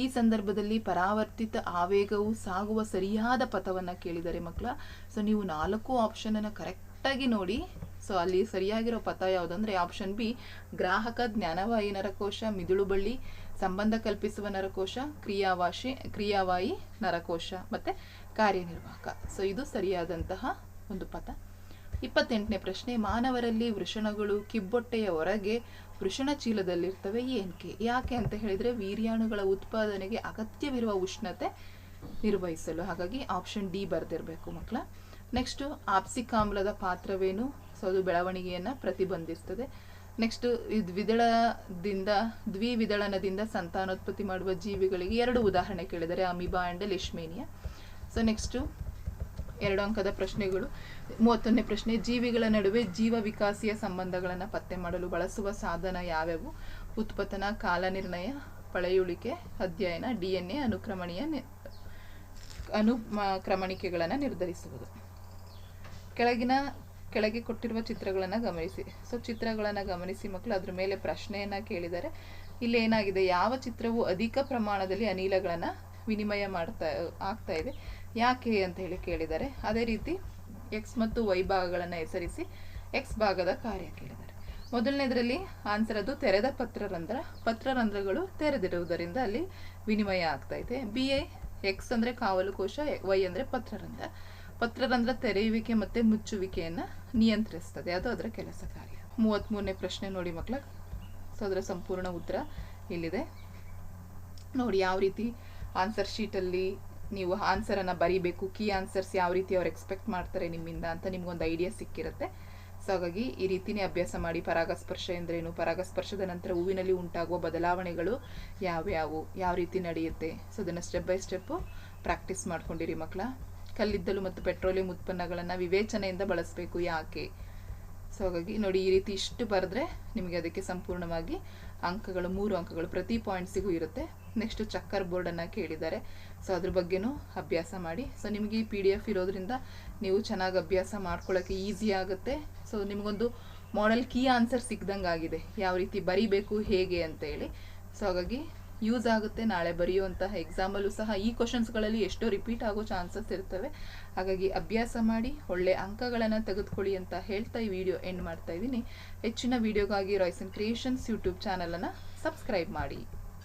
ಈ ಸಂದರ್ಭದಲ್ಲಿ ಪರಾವರ್ತಿತ ಆವೇಗವು ಸಾಗುವ ಸರಿಯಾದ ಪಥವನ್ನು ಕೇಳಿದರೆ ಮಕ್ಕಳ. ಸೊ ನೀವು ನಾಲ್ಕು ಆಪ್ಷನನ್ನು ಕರೆಕ್ಟಾಗಿ ನೋಡಿ. ಸೊ ಅಲ್ಲಿ ಸರಿಯಾಗಿರೋ ಪಥ ಯಾವುದಂದ್ರೆ ಆಪ್ಷನ್ ಬಿ ಗ್ರಾಹಕ ಜ್ಞಾನವಾಯಿ ನರಕೋಶ, ಮಿದುಳು ಬಳ್ಳಿ, ಸಂಬಂಧ ಕಲ್ಪಿಸುವ ನರಕೋಶ, ಕ್ರಿಯಾವಾಶಿ, ಕ್ರಿಯಾವಾಯಿ ನರಕೋಶ. ಮತ್ತು ಕಾರ್ಯನಿರ್ವಾಹಕ. ಸೊ ಇದು ಸರಿಯಾದಂತಹ ಒಂದು ಪದ. ಇಪ್ಪತ್ತೆಂಟನೇ ಪ್ರಶ್ನೆ, ಮಾನವರಲ್ಲಿ ವೃಷಣಗಳು ಕಿಬ್ಬೊಟ್ಟೆಯ ಹೊರಗೆ ವೃಷಣ ಚೀಲದಲ್ಲಿರ್ತವೆ ಏನಕ್ಕೆ ಯಾಕೆ ಅಂತ ಹೇಳಿದರೆ ವೀರ್ಯಾಣುಗಳ ಉತ್ಪಾದನೆಗೆ ಅಗತ್ಯವಿರುವ ಉಷ್ಣತೆ ನಿರ್ವಹಿಸಲು. ಹಾಗಾಗಿ ಆಪ್ಷನ್ ಡಿ ಬರೆದಿರಬೇಕು ಮಕ್ಕಳ. ನೆಕ್ಸ್ಟು ಆಪ್ಸಿಕ್ ಆಮ್ಲದ ಪಾತ್ರವೇನು? ಸೊ ಅದು ಬೆಳವಣಿಗೆಯನ್ನು ಪ್ರತಿಬಂಧಿಸ್ತದೆ. ನೆಕ್ಸ್ಟ್ ದ್ವಿದಳದಿಂದ ದ್ವಿವಿದಳನದಿಂದ ಸಂತಾನೋತ್ಪತ್ತಿ ಮಾಡುವ ಜೀವಿಗಳಿಗೆ ಎರಡು ಉದಾಹರಣೆ ಕೇಳಿದರೆ, amoeba and leishmania so next ಎರಡು ಅಂಕದ ಪ್ರಶ್ನೆಗಳು. ಮೂವತ್ತೊಂದನೇ ಪ್ರಶ್ನೆ, ಜೀವಿಗಳ ನಡುವೆ ಜೀವ ವಿಕಾಸಿಯ ಸಂಬಂಧಗಳನ್ನು ಪತ್ತೆ ಮಾಡಲು ಬಳಸುವ ಸಾಧನ ಯಾವ್ಯಾವು? ಉತ್ಪತನ ಕಾಲನಿರ್ಣಯ ಪಳೆಯುಳಿಕೆ, ಅಧ್ಯಯನ ಡಿ ಎನ್ ಎ ಅನುಕ್ರಮಣೀಯ ನಿ- ಅನು, ಮ- ಕ್ರಮಣಿಕೆಗಳನ್ನು ನಿರ್ಧರಿಸುವುದು. ಕೆಳಗಿನ, ಕೆಳಗೆ ಕೊಟ್ಟಿರುವ ಚಿತ್ರಗಳನ್ನು ಗಮನಿಸಿ. ಸೊ ಚಿತ್ರಗಳನ್ನು ಗಮನಿಸಿ ಮಕ್ಕಳು ಅದ್ರ ಮೇಲೆ ಪ್ರಶ್ನೆಯನ್ನ ಕೇಳಿದರೆ, ಇಲ್ಲಿ ಏನಾಗಿದೆ? ಯಾವ ಚಿತ್ರವು ಅಧಿಕ ಪ್ರಮಾಣದಲ್ಲಿ ಅನಿಲಗಳನ್ನು ವಿನಿಮಯ ಮಾಡ್ತಾ, ಆಗ್ತಾ ಇದೆ? ಯಾಕೆ ಅಂತ ಹೇಳಿ ಕೇಳಿದ್ದಾರೆ ಅದೇ ರೀತಿ ಎಕ್ಸ್ ಮತ್ತು ವೈ ಭಾಗಗಳನ್ನು ಹೆಸರಿಸಿ ಎಕ್ಸ್ ಭಾಗದ ಕಾರ್ಯ ಕೇಳಿದ್ದಾರೆ ಮೊದಲನೇದರಲ್ಲಿ ಆನ್ಸರ್ ಅದು ತೆರೆದ ಪತ್ರರಂಧ್ರ ಪತ್ರರಂಧ್ರಗಳು ತೆರೆದಿರುವುದರಿಂದ ಅಲ್ಲಿ ವಿನಿಮಯ ಆಗ್ತಾ ಇದೆ. ಬಿ ಎ ಎಕ್ಸ್ ಅಂದರೆ ಕಾವಲು ಕೋಶ ವೈ ಅಂದರೆ ಪತ್ರರಂಧ್ರ ಪತ್ರರಂಧ್ರ ತೆರೆಯುವಿಕೆ ಮತ್ತು ಮುಚ್ಚುವಿಕೆಯನ್ನು ನಿಯಂತ್ರಿಸ್ತದೆ. ಅದು ಅದರ ಕೆಲಸ ಕಾರ್ಯ. ಮೂವತ್ತ್ಮೂರನೇ ಪ್ರಶ್ನೆ ನೋಡಿ ಮಕ್ಕಳ, ಸೊ ಅದರ ಸಂಪೂರ್ಣ ಉತ್ತರ ಇಲ್ಲಿದೆ. ನೋಡಿ ಯಾವ ರೀತಿ ಆನ್ಸರ್ ಶೀಟಲ್ಲಿ ನೀವು ಆನ್ಸರನ್ನು ಬರೀಬೇಕು ಕೀ ಆನ್ಸರ್ಸ್ ಯಾವ ರೀತಿ ಅವ್ರು ಎಕ್ಸ್ಪೆಕ್ಟ್ ಮಾಡ್ತಾರೆ ನಿಮ್ಮಿಂದ ಅಂತ ನಿಮ್ಗೊಂದು ಐಡಿಯಾ ಸಿಕ್ಕಿರುತ್ತೆ. ಸೊ ಹಾಗಾಗಿ ಈ ರೀತಿನೇ ಅಭ್ಯಾಸ ಮಾಡಿ, ಪರಾಗಸ್ಪರ್ಶ ಎಂದ್ರೇನು? ಪರಾಗಸ್ಪರ್ಶದ ನಂತರ ಹೂವಿನಲ್ಲಿ ಉಂಟಾಗುವ ಬದಲಾವಣೆಗಳು ಯಾವ್ಯಾವು? ಯಾವ ರೀತಿ ನಡೆಯುತ್ತೆ? ಸೊ ಅದನ್ನು ಸ್ಟೆಪ್ ಬೈ ಸ್ಟೆಪ್ಪು ಪ್ರಾಕ್ಟೀಸ್ ಮಾಡ್ಕೊಂಡಿರಿ ಮಕ್ಕಳ ಕಲ್ಲಿದ್ದಲು ಮತ್ತು ಪೆಟ್ರೋಲಿಯಂ ಉತ್ಪನ್ನಗಳನ್ನು ವಿವೇಚನೆಯಿಂದ ಬಳಸಬೇಕು ಯಾಕೆ? ಸೊ ಹಾಗಾಗಿ ನೋಡಿ ಈ ರೀತಿ ಇಷ್ಟು ಬರೆದ್ರೆ ನಿಮಗೆ ಅದಕ್ಕೆ ಸಂಪೂರ್ಣವಾಗಿ ಅಂಕಗಳು, ಮೂರು ಅಂಕಗಳು ಪ್ರತಿ ಪಾಯಿಂಟ್ಸಿಗೂ ಇರುತ್ತೆ. ನೆಕ್ಸ್ಟ್ ಚಕ್ಕರ್ ಬೋರ್ಡನ್ನು ಕೇಳಿದ್ದಾರೆ. ಸೊ ಅದ್ರ ಬಗ್ಗೆನೂ ಅಭ್ಯಾಸ ಮಾಡಿ. ಸೊ ನಿಮಗೆ ಈ ಪಿ ಡಿ ಎಫ್ ಇರೋದ್ರಿಂದ ನೀವು ಚೆನ್ನಾಗಿ ಅಭ್ಯಾಸ ಮಾಡ್ಕೊಳ್ಳೋಕ್ಕೆ ಈಸಿ ಆಗುತ್ತೆ. ಸೊ ನಿಮಗೊಂದು ಮಾಡೆಲ್ ಕೀ ಆನ್ಸರ್ ಸಿಕ್ದಂಗೆ ಆಗಿದೆ. ಯಾವ ರೀತಿ ಬರಿಬೇಕು, ಹೇಗೆ ಅಂತ ಹೇಳಿ. ಸೊ ಹಾಗಾಗಿ ಯೂಸ್ ಆಗುತ್ತೆ. ನಾಳೆ ಬರೆಯುವಂತಹ ಎಕ್ಸಾಮಲ್ಲೂ ಸಹ ಈ ಕ್ವಶನ್ಸ್ಗಳಲ್ಲಿ ಎಷ್ಟೋ ರಿಪೀಟ್ ಆಗೋ ಚಾನ್ಸಸ್ ಇರ್ತವೆ. ಹಾಗಾಗಿ ಅಭ್ಯಾಸ ಮಾಡಿ, ಒಳ್ಳೆ ಅಂಕಗಳನ್ನು ತೆಗೆದುಕೊಳ್ಳಿ ಅಂತ ಹೇಳ್ತಾ ಈ ವಿಡಿಯೋ ಎಂಡ್ ಮಾಡ್ತಾ ಇದ್ದೀನಿ. ಹೆಚ್ಚಿನ ವಿಡಿಯೋಗಾಗಿ ರಾಯ್ಸನ್ ಕ್ರಿಯೇಷನ್ಸ್ ಯೂಟ್ಯೂಬ್ ಚಾನಲನ್ನು ಸಬ್ಸ್ಕ್ರೈಬ್ ಮಾಡಿ.